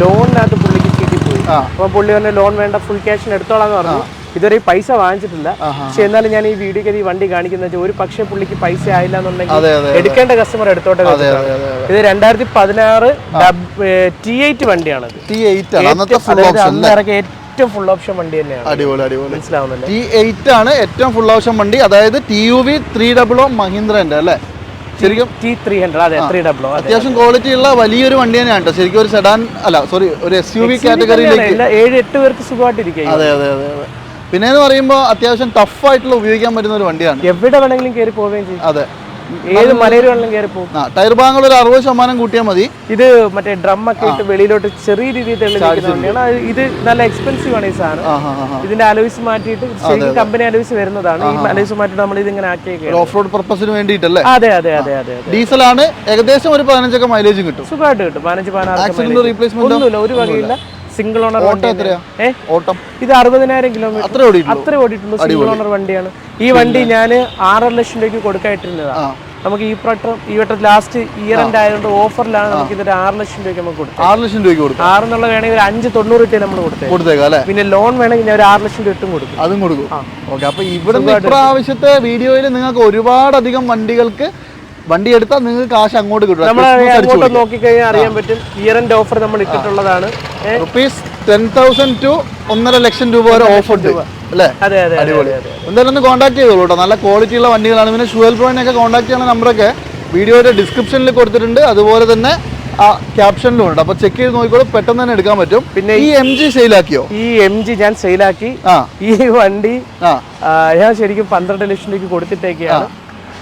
Speaker 1: ലോണിനകത്ത് പുള്ളിക്ക് കിട്ടി പോയി
Speaker 2: ആ.
Speaker 1: അപ്പൊ പുള്ളി പറഞ്ഞ ലോൺ വേണ്ട ഫുൾ ക്യാഷിന് എടുത്തോളാന്ന് പറഞ്ഞു. ഇതുവരെ പൈസ വാങ്ങിച്ചിട്ടില്ല. പക്ഷെ എന്നാലും ഞാൻ ഈ വീഡിയോ ഈ വണ്ടി കാണിക്കുന്ന ഒരു പക്ഷേ പുള്ളിക്ക് പൈസ ആയില്ല എന്നുണ്ടെങ്കിൽ എടുക്കേണ്ട കസ്റ്റമർ എടുത്തോട്ടെ ഇത് രണ്ടായിരത്തി പതിനാറ് ടി എയ്റ്റ്
Speaker 2: വണ്ടിയാണ് അന്നത്തെ
Speaker 1: ഏറ്റവും ഫുൾ ഓപ്ഷൻ വണ്ടി തന്നെയാണ്.
Speaker 2: അടിപൊളി അടിപൊളി.
Speaker 1: മനസ്സിലാവുന്നുണ്ട്.
Speaker 2: ടി എയ്റ്റ് ആണ് ഏറ്റവും ഫുൾ ഓപ്ഷൻ വണ്ടി. അതായത് T U V three double O മഹീന്ദ്രന്റെ അല്ലേ? ശരിക്കും
Speaker 1: ടി ത്രീ ഹൺഡ്രഡ് അതെ ത്രീ ഡബിൾ അതെ
Speaker 2: അത്യാവശ്യം ക്വാളിറ്റി ഉള്ള വലിയൊരു വണ്ടി തന്നെയാണ് കേട്ടോ. ശരിക്കും ഒരു സെഡാൻ അല്ല സോറി ഒരു എസ് യു വി കാറ്റഗറിയിലേക്ക്
Speaker 1: ഏഴ് എട്ട് പേർക്ക് സുഖമായിട്ടിരിക്കും.
Speaker 2: അതെ അതെ അതെ അതെ. പിന്നെ എന്ന് പറയുമ്പോൾ അത്യാവശ്യം ടഫ് ആയിട്ടുള്ള ഉപയോഗിക്കാൻ പറ്റുന്ന ഒരു വണ്ടിയാണ്.
Speaker 1: എവിടെ വേണമെങ്കിലും കയറി പോവുകയും ചെയ്യും.
Speaker 2: അതെ.
Speaker 1: ഏത് മലയിൽ വേണമെങ്കിലും കയറി പോകും
Speaker 2: ടയർ ഭാഗങ്ങൾ ഒരു അറുപത് ശതമാനം കൂട്ടിയാൽ മതി.
Speaker 1: ഇത് മറ്റേ ഡ്രം ഒക്കെ ഇട്ട് വെളിയിലോട്ട് ചെറിയ രീതിയിൽ ഇത് നല്ല എക്സ്പെൻസീവ് ആണ് ഈ സാധനം. ഇതിന്റെ അലോയ്സ് മാറ്റിയിട്ട് ശരിക്കും കമ്പനി അലോയ്സ് വരുന്നതാണ്. ഈ അലോയ്സ് മാറ്റിയിട്ട് നമ്മൾ ഇത് ഇങ്ങനെ ആക്കിയൊക്കെ
Speaker 2: ഓഫ് റോഡ് പർപ്പസിന് വേണ്ടിയിട്ടല്ലേ?
Speaker 1: അതെ അതെ അതെ അതെ
Speaker 2: ഡീസലാണ് ഏകദേശം ഒരു പതിനഞ്ചൊക്കെ മൈലേജ് കിട്ടും.
Speaker 1: സുഖമായിട്ട് കിട്ടും. പതിനഞ്ച് പതിനാറ് ഒന്നുമില്ല ഒരു വകയില്ല. Single owner?
Speaker 2: ഓട്ടം
Speaker 1: ഇത് അറുപതിനായിരം കിലോമീറ്റർ
Speaker 2: അത്ര ഓടിയിട്ടുള്ളൂ.
Speaker 1: സിംഗിൾ ഓണർ വണ്ടിയാണ്. ഈ വണ്ടി ഞാൻ ആറര ലക്ഷം രൂപയ്ക്ക് കൊടുക്കായിട്ടിരുന്നതാണ് നമുക്ക് ഈ വട്ടം ഈ വട്ടം ലാസ്റ്റ് ഇയർ എൻഡ് ആയതുകൊണ്ട് ഓഫറിലാണ് നമുക്ക് ഇതൊരു ആറ് ലക്ഷം രൂപയ്ക്ക് നമുക്ക് കൊടുത്തത്
Speaker 2: ആറ് ലക്ഷം രൂപയ്ക്ക് കൊടുക്കും
Speaker 1: ആറെന്നുള്ള വേണമെങ്കിൽ ഒരു അഞ്ച് തൊണ്ണൂറ് ഇട്ടേ നമ്മൾ കൊടുത്തേ.
Speaker 2: കൊടുത്തേക്കാം അല്ലേ?
Speaker 1: പിന്നെ ലോൺ വേണമെങ്കിൽ ഞാൻ ഒരു ആറ് ലക്ഷം രൂപ ഇട്ടും കൊടുക്കും.
Speaker 2: അതും കൊടുക്കും. ഓക്കെ അപ്പൊ ഇവിടെ ഇപ്രാവശ്യത്തെ വീഡിയോയിൽ നിങ്ങൾക്ക് ഒരുപാട് അധികം വണ്ടികൾക്ക് വണ്ടി എടുത്താൽ നിങ്ങൾക്ക് കാശ് അങ്ങോട്ട് കിട്ടും.
Speaker 1: നോക്കി കഴിഞ്ഞാൽ നോക്കിക്കഴിഞ്ഞാൽ അറിയാൻ പറ്റും ഇയർ എൻഡ് ഓഫർ നമ്മൾ ഇട്ടിട്ടുള്ളതാണ്.
Speaker 2: റുപ്പീസ് ടെൻ തൗസൻഡ് ടു ഒന്നര ലക്ഷം രൂപ വരെ ഓഫർ ഉണ്ട്. അല്ലേ?
Speaker 1: അതെ
Speaker 2: എന്തായാലും ഒന്ന് കോൺടാക്ട് ചെയ്തോളൂ കേട്ടോ. നല്ല ക്വാളിറ്റി ഉള്ള വണ്ടികളാണ്. പിന്നെ ഷുവൽ പ്രോയിനൊക്കെ കോൺടാക്ട് ചെയ്യുന്ന നമ്പറൊക്കെ വീഡിയോയുടെ ഡിസ്ക്രിപ്ഷനിൽ കൊടുത്തിട്ടുണ്ട്. അതുപോലെ തന്നെ ആ ക്യാപ്ഷനിലും ഉണ്ട്. അപ്പൊ ചെക്ക് ചെയ്ത് നോക്കിക്കോളൂ. പെട്ടെന്ന് തന്നെ എടുക്കാൻ പറ്റും. പിന്നെ ഈ എം ജി സെയിലാക്കിയോ
Speaker 1: ഈ എം ജി ഞാൻ സെയിലാക്കി
Speaker 2: ആ.
Speaker 1: ഈ വണ്ടി ഞാൻ ശരിക്കും പന്ത്രണ്ട് ലക്ഷം രൂപയ്ക്ക് കൊടുത്തിട്ടേക്കാണ്.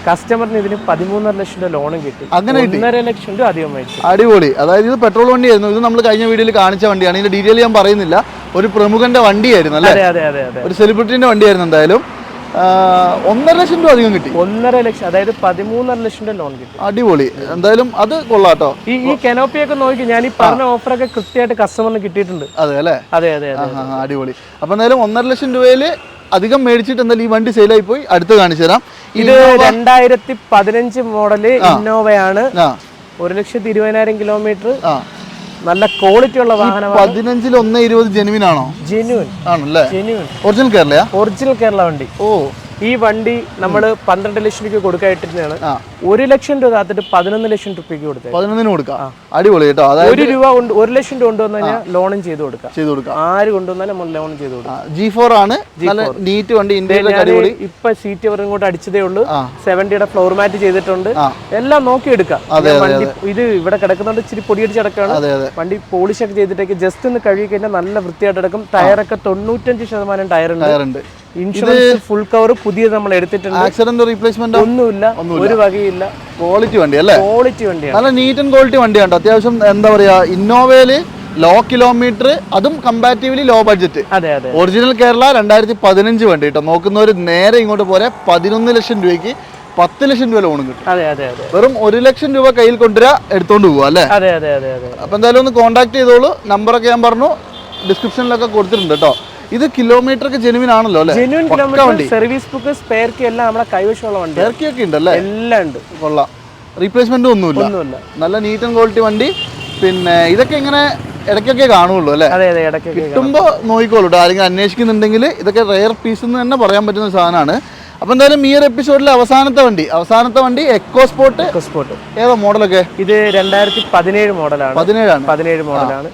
Speaker 1: കസ്റ്റമറിന് ഇതിന് പതിമൂന്നര ലക്ഷം രൂപ ലോണും കിട്ടി.
Speaker 2: അങ്ങനെ
Speaker 1: ഒന്നര ലക്ഷം രൂപ അധികം മേടിച്ചു.
Speaker 2: അടിപൊളി. അതായത് ഇത് പെട്രോൾ വണ്ടിയായിരുന്നു. ഇത് നമ്മൾ കഴിഞ്ഞ വീഡിയോയിൽ കാണിച്ച വണ്ടിയാണ്. ഇതിന്റെ ഡീറ്റെയിൽ ഞാൻ പറയുന്നില്ല. ഒരു പ്രമുഖന്റെ വണ്ടിയായിരുന്നു അല്ലേ?
Speaker 1: അതെ അതെ അതെ
Speaker 2: ഒരു സെലിബ്രിറ്റിന്റെ വണ്ടിയായിരുന്നു എന്തായാലും. ഒന്നര ലക്ഷം രൂപ അധികം കിട്ടി.
Speaker 1: ഒന്നര ലക്ഷം അതായത് പതിമൂന്നര ലക്ഷം രൂപ ലോൺ കിട്ടി.
Speaker 2: അടിപൊളി. എന്തായാലും അത് കൊള്ളാട്ടോ.
Speaker 1: ഈ ഈ കെനോപ്പിയൊക്കെ നോക്കി ഞാൻ ഈ പറഞ്ഞ ഓഫറൊക്കെ കൃത്യമായിട്ട് കസ്റ്റമറിന് കിട്ടിയിട്ടുണ്ട്.
Speaker 2: അതെ അല്ലേ?
Speaker 1: അതെ അതെ
Speaker 2: അടിപൊളി. അപ്പൊ എന്തായാലും ഒന്നര ലക്ഷം രൂപയിൽ അധികം മേടിച്ചിട്ട് എന്തായാലും ഈ വണ്ടി സെയിലായി പോയി. അടുത്ത് കാണിച്ചു തരാം.
Speaker 1: ഇത് രണ്ടായിരത്തി പതിനഞ്ച് മോഡൽ ഇന്നോവയാണ് ഒരു ലക്ഷത്തി ഇരുപതിനായിരം കിലോമീറ്റർ നല്ല ക്വാളിറ്റി ഉള്ള വാഹനമാണ്.
Speaker 2: പതിനഞ്ചിൽ ഒന്ന് ഇരുപത് ജെനുവിൻ ആണോ?
Speaker 1: ജെനുവിൻ
Speaker 2: ആണല്ലേ? ഒറിജിനൽ കേരളയാ
Speaker 1: ഒറിജിനൽ കേരള വണ്ടി.
Speaker 2: ഓ.
Speaker 1: ഈ വണ്ടി നമ്മൾ പന്ത്രണ്ട് ലക്ഷം രൂപ
Speaker 2: കൊടുക്കായിട്ടാണ്
Speaker 1: ഒരു ലക്ഷം രൂപ താത്തിട്ട് പതിനൊന്ന് ലക്ഷം രൂപയ്ക്ക് കൊടുത്തത്
Speaker 2: പതിനൊന്നിന് കൊടുക്കാം. അടിപൊളി കേട്ടോ.
Speaker 1: ഒരു രൂപ കൊണ്ട് ഒരു ലക്ഷം രൂപ കൊണ്ടുവന്നു കഴിഞ്ഞാൽ ലോണും ചെയ്ത് കൊടുക്കാം.
Speaker 2: ചെയ്ത് കൊടുക്കാം.
Speaker 1: ആര് കൊണ്ടുവന്നാലും നമ്മൾ ലോണും ചെയ്ത് കൊടുക്കാം.
Speaker 2: ജി ഫോർ ആണ്. നീറ്റ് വണ്ടി ഇന്ത്യയിലെ
Speaker 1: ഇപ്പൊ സീറ്റ് അവർ ഇങ്ങോട്ട് അടിച്ചതേ ഉള്ളൂ. സെവന്റിയുടെ ഫ്ലോർ മാറ്റ് ചെയ്തിട്ടുണ്ട്. എല്ലാം നോക്കി എടുക്കാം. വണ്ടി ഇത് ഇവിടെ കിടക്കുന്നുണ്ട് ഇച്ചിരി പൊടിയടിച്ച് കിടക്കാണ് വണ്ടി പോളിഷ് ഒക്കെ ചെയ്തിട്ടേക്ക് ജസ്റ്റ് ഒന്ന് കഴുകി കഴിഞ്ഞാൽ നല്ല വൃത്തിയായിട്ട് കിടക്കും. ടയറൊക്കെ തൊണ്ണൂറ്റഞ്ച് ശതമാനം ടയർ ഉണ്ട്.
Speaker 2: ടയറുണ്ട്
Speaker 1: ഇൻഷുറൻസ് ഫുൾ കവർ പുതിയ നമ്മൾ എടുത്തിട്ടുണ്ട്.
Speaker 2: ആക്സിഡന്റ് റീപ്ലേസ്മെന്റ്
Speaker 1: ഒന്നുമില്ല ഒരു വകയില്ല
Speaker 2: ക്വാളിറ്റി വണ്ടി അല്ലേ?
Speaker 1: ക്വാളിറ്റി വണ്ടിയാണ്.
Speaker 2: നല്ല നീറ്റ് ആൻഡ് ക്വാളിറ്റി വണ്ടിയാണ് അത്യാവശ്യം എന്താ പറയാ ഇന്നോവയിൽ ലോ കിലോമീറ്റർ അതും കമ്പാരിറ്റീവ്ലി ലോ ബഡ്ജറ്റ്
Speaker 1: അതെ അതെ.
Speaker 2: ഒറിജിനൽ കേരള രണ്ടായിരത്തി പതിനഞ്ച് വണ്ടി കേട്ടോ. നോക്കുന്നവർ നേരെ ഇങ്ങോട്ട് പോരെ പതിനൊന്ന് ലക്ഷം രൂപയ്ക്ക് പത്ത് ലക്ഷം രൂപ ലോണും കിട്ടും.
Speaker 1: അതെ അതെ അതെ.
Speaker 2: വെറും ഒരു ലക്ഷം രൂപ കയ്യിൽ കൊണ്ടുവരാ എടുത്തോണ്ട് പോവാ അല്ലേ?
Speaker 1: അതെ അതെ അതെ അതെ.
Speaker 2: അപ്പൊ എന്തായാലും ഒന്ന് കോൺടാക്ട് ചെയ്തോളൂ. നമ്പറൊക്കെ ഞാൻ പറഞ്ഞു ഡിസ്ക്രിപ്ഷനിലൊക്കെ കൊടുത്തിട്ടുണ്ട് കേട്ടോ. ഇത് കിലോമീറ്റർ ഒക്കെ ജെനുവിൻ ആണല്ലോ അല്ലേ?
Speaker 1: Genuine kilometre service book spare key എല്ലാം നമ്മുടെ കൈവശമുള്ള വണ്ടി
Speaker 2: ഇറക്കിയൊക്കെ ഉണ്ടല്ലേ?
Speaker 1: എല്ലാം ഉണ്ട്.
Speaker 2: കൊള്ളാം. റീപ്ലേസ്മെന്റ് ഒന്നുമില്ല.
Speaker 1: ഒന്നുമില്ല.
Speaker 2: നല്ല നീറ്റ് ആൻഡ് ക്വാളിറ്റി വണ്ടി. പിന്നെ ഇതൊക്കെ ഇങ്ങനെ ഇടയ്ക്കൊക്കെ കാണുള്ളൂ അല്ലേ?
Speaker 1: അതെ അതെ ഇടയ്ക്കൊക്കെ
Speaker 2: കിട്ടുമ്പോൾ നോക്കിക്കോളൂ ആരെങ്കിലും അന്വേഷിക്കുന്നുണ്ടെങ്കിൽ ഇതൊക്കെ റെയർ പീസ് എന്ന് തന്നെ പറയാൻ പറ്റുന്ന സാധനമാണ്. അപ്പോൾ എന്തായാലും ഈ ഒരു എപ്പിസോഡിലെ അവസാനത്തെ വണ്ടി. അവസാനത്തെ വണ്ടി എക്കോ സ്പോർട്ട്
Speaker 1: സ്പോട്ട്
Speaker 2: ഏതാ മോഡലൊക്കെ
Speaker 1: ഇത് രണ്ടായിരത്തി പതിനേഴ് മോഡലാണ്
Speaker 2: പതിനേഴാണ്.
Speaker 1: പതിനേഴ് മോഡലാണ്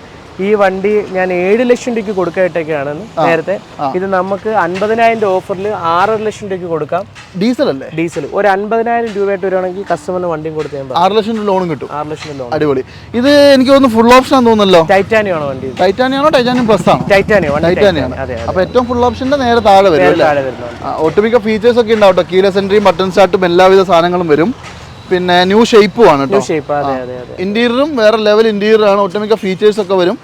Speaker 1: ഈ വണ്ടി ഞാൻ ഏഴ് ലക്ഷം രൂപയ്ക്ക് കൊടുക്കായിട്ടൊക്കെയാണ് നേരത്തെ. ഇത് നമുക്ക് അൻപതിനായിരം രൂപ ഓഫറിൽ ആറര ലക്ഷം രൂപയ്ക്ക് കൊടുക്കാം.
Speaker 2: ഡീസൽ അല്ലേ
Speaker 1: ഡീസൽ ഒരു അൻപതിനായിരം രൂപയായിട്ട് വരുവാണെങ്കിൽ കസ്റ്റമറിന് വണ്ടിയും കൊടുത്താൽ
Speaker 2: ആറ് ലക്ഷം രൂപ ലോണും കിട്ടും.
Speaker 1: ആറ് ലക്ഷം ലോൺ
Speaker 2: അടിപൊളി. ഇത് എനിക്ക് തോന്നുന്നു ഫുൾ ഓപ്ഷൻ ആണെന്ന് തോന്നുന്നല്ലോ?
Speaker 1: ടൈറ്റാനിയോ ആണ് വണ്ടി
Speaker 2: ടൈറ്റാനിയാണോ ടൈറ്റാനിയം പ്ലസ് ആണ്?
Speaker 1: ടൈറ്റാനിയോ ടൈറ്റാനിയാണ്
Speaker 2: അപ്പൊ ഏറ്റവും ഫുൾ ഓപ്ഷന്റെ നേരെ താഴെ വരും ഒട്ടുമിക്ക ഫീച്ചേഴ്സ് ഒക്കെ ഉണ്ടാവും കീല സെൻട്രിയും ബട്ടൺ സ്റ്റാർട്ടും എല്ലാവിധ സാധനങ്ങളും വരും. പിന്നെ ന്യൂ ഷേപ്പും ആണ് കേട്ടോ ഇന്റീരിയറും വേറെ ലെവൽ ഇന്റീരിയർ ആണ്. ഒട്ടുമിക്ക ഫീച്ചേഴ്സ് ഒക്കെ വരും.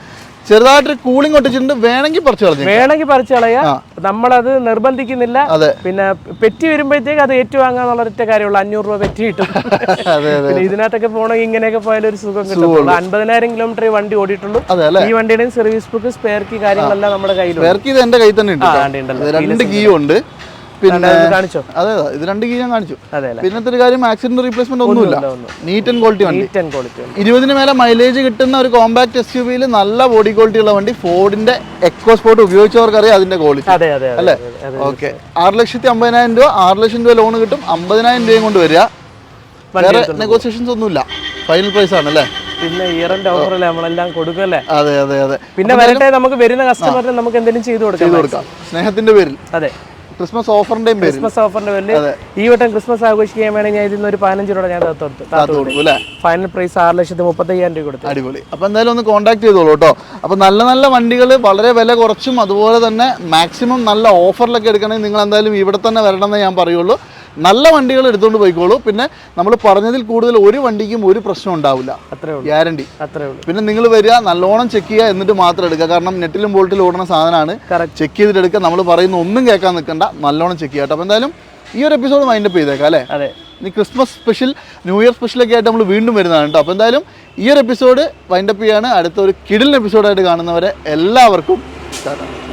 Speaker 2: ചെറുതായിട്ടൊരു കൂളിംഗ് ഒട്ടിച്ചിട്ടുണ്ട്. വേണമെങ്കിൽ പറിച്ചു കളഞ്ഞു
Speaker 1: വേണമെങ്കിൽ പറിച്ചു കളയാ. നമ്മളത് നിർബന്ധിക്കുന്നില്ല. പിന്നെ പെറ്റി വരുമ്പോഴത്തേക്ക് അത് ഏറ്റുവാങ്ങാന്നുള്ള ഒറ്റ കാര്യമുള്ളൂ. അഞ്ഞൂറ് രൂപ പെറ്റി കിട്ടും.
Speaker 2: അതെ അതെ
Speaker 1: പിന്നെ ഇതിനകത്തൊക്കെ പോകണമെങ്കിൽ ഇങ്ങനെയൊക്കെ പോയാലും ഒരു സുഖം കിട്ടും അൻപതിനായിരം കിലോമീറ്റർ വണ്ടി ഓടിയിട്ടുള്ളൂ.
Speaker 2: അതെ അല്ലേ?
Speaker 1: ഈ വണ്ടിയുടെയും സർവീസ് ബുക്ക് സ്പെയർ കീ കാര്യങ്ങളെല്ലാം നമ്മുടെ കയ്യിലുണ്ട്.
Speaker 2: സ്പെയർ കീ എന്റെ കയ്യിൽ തന്നെ ഉണ്ട് രണ്ട് കീ ഉണ്ട്. പിന്നെ
Speaker 1: കാണിച്ചോ?
Speaker 2: അതെ ഇത് രണ്ട് കീ ഞാൻ കാണിച്ചു. പിന്നത്തെ ഒരു കാര്യം ആക്സിഡന്റ് റീപ്ലേസ്മെന്റ് ഒന്നുമില്ല നീറ്റ് ആൻഡ് ക്വാളിറ്റി വണ്ടി. ഇരുപതിന് മേലെ മൈലേജ് കിട്ടുന്ന ഒരു കോമ്പാക്ട് എസ് യു വിയിൽ നല്ല ബോഡി ക്വാളിറ്റി ഉള്ള വണ്ടി ഫോർഡിന്റെ എക്കോ സ്പോർട്ട് ഉപയോഗിച്ചവർക്കറിയാം അതിന്റെ ക്വാളിറ്റി അല്ലേ? ഓക്കെ ആറ് ലക്ഷത്തി അമ്പതിനായിരം രൂപ ആറ് ലക്ഷം രൂപ ലോൺ കിട്ടും. അമ്പതിനായിരം രൂപയും കൊണ്ട് വരിക. വേറെ നെഗോസിയേഷൻസ് ഒന്നുമില്ല. ഫൈനൽ പ്രൈസ് ആണ് അല്ലേ?
Speaker 1: പിന്നെ ഇയറിന്റെ ഓഫറല്ലേ നമ്മളെല്ലാം കൊടുക്കല്ലേ
Speaker 2: അതെ അതെ അതെ.
Speaker 1: പിന്നെ വരട്ടെ നമുക്ക് വരുന്ന കസ്റ്റമറിന് നമുക്ക് എന്തെങ്കിലും ചെയ്ത് കൊടുക്കാം.
Speaker 2: സ്നേഹത്തിന്റെ പേരിൽ.
Speaker 1: അതെ.
Speaker 2: ക്രിസ്മസ് ഓഫറിന്റെയും
Speaker 1: ക്രിസ്മസ് ഓഫറിന്റെ പേരിൽ. ഈ വട്ടം ക്രിസ്മസ് ആഘോഷിക്കാൻ വേണമെങ്കിൽ ഞാൻ ഇതിൽ ഒരു പതിനഞ്ച് രൂപ ഞാൻ കൊടുത്തു. ഫൈനൽ പ്രൈസ് ആറ് ലക്ഷത്തി മുപ്പത്തയ്യായിരം രൂപ കൊടുത്തു.
Speaker 2: അടിപൊളി. അപ്പൊ എന്തായാലും ഒന്ന് കോൺടാക്ട് ചെയ്തോളൂ കേട്ടോ. അപ്പൊ നല്ല നല്ല വണ്ടികൾ വളരെ വില കുറച്ചും അതുപോലെ തന്നെ മാക്സിമം നല്ല ഓഫറിലൊക്കെ എടുക്കണമെങ്കിൽ നിങ്ങൾ എന്തായാലും ഇവിടെ തന്നെ വരണമെന്ന് ഞാൻ പറയുള്ളൂ. നല്ല വണ്ടികൾ എടുത്തുകൊണ്ട് പോയിക്കോളൂ. പിന്നെ നമ്മൾ പറഞ്ഞതിൽ കൂടുതൽ ഒരു വണ്ടിക്കും ഒരു പ്രശ്നം ഉണ്ടാവില്ല.
Speaker 1: അത്രേ
Speaker 2: ഗ്യാരണ്ടി
Speaker 1: അത്രേ ഉള്ളൂ.
Speaker 2: പിന്നെ നിങ്ങൾ വരിക നല്ലോണം ചെക്ക് ചെയ്യുക എന്നിട്ട് മാത്രം എടുക്കുക. കാരണം നെറ്റിലും ബോൾട്ടിലും ഓടുന്ന സാധനമാണ്. ചെക്ക് ചെയ്തിട്ട് എടുക്കുക. നമ്മൾ പറയുന്ന ഒന്നും കേൾക്കാൻ നിൽക്കണ്ട. നല്ലോണം ചെക്ക് ചെയ്യാം കേട്ടോ. അപ്പോൾ എന്തായാലും ഈ ഒരു എപ്പിസോഡ് മൈൻഡപ്പ് ചെയ്തേക്കാം അല്ലേ?
Speaker 1: അതെ.
Speaker 2: ഇനി ക്രിസ്മസ് സ്പെഷ്യൽ ന്യൂ ഇയർ സ്പെഷ്യലൊക്കെ ആയിട്ട് നമ്മൾ വീണ്ടും വരുന്നതാണ് കേട്ടോ. അപ്പോൾ എന്തായാലും ഈ ഒരു എപ്പിസോഡ് വൈൻഡപ്പ് ചെയ്യാണ്. അടുത്ത ഒരു കിഡിൽ എപ്പിസോഡായിട്ട് കാണുന്നവരെ എല്ലാവർക്കും ടാറ്റ.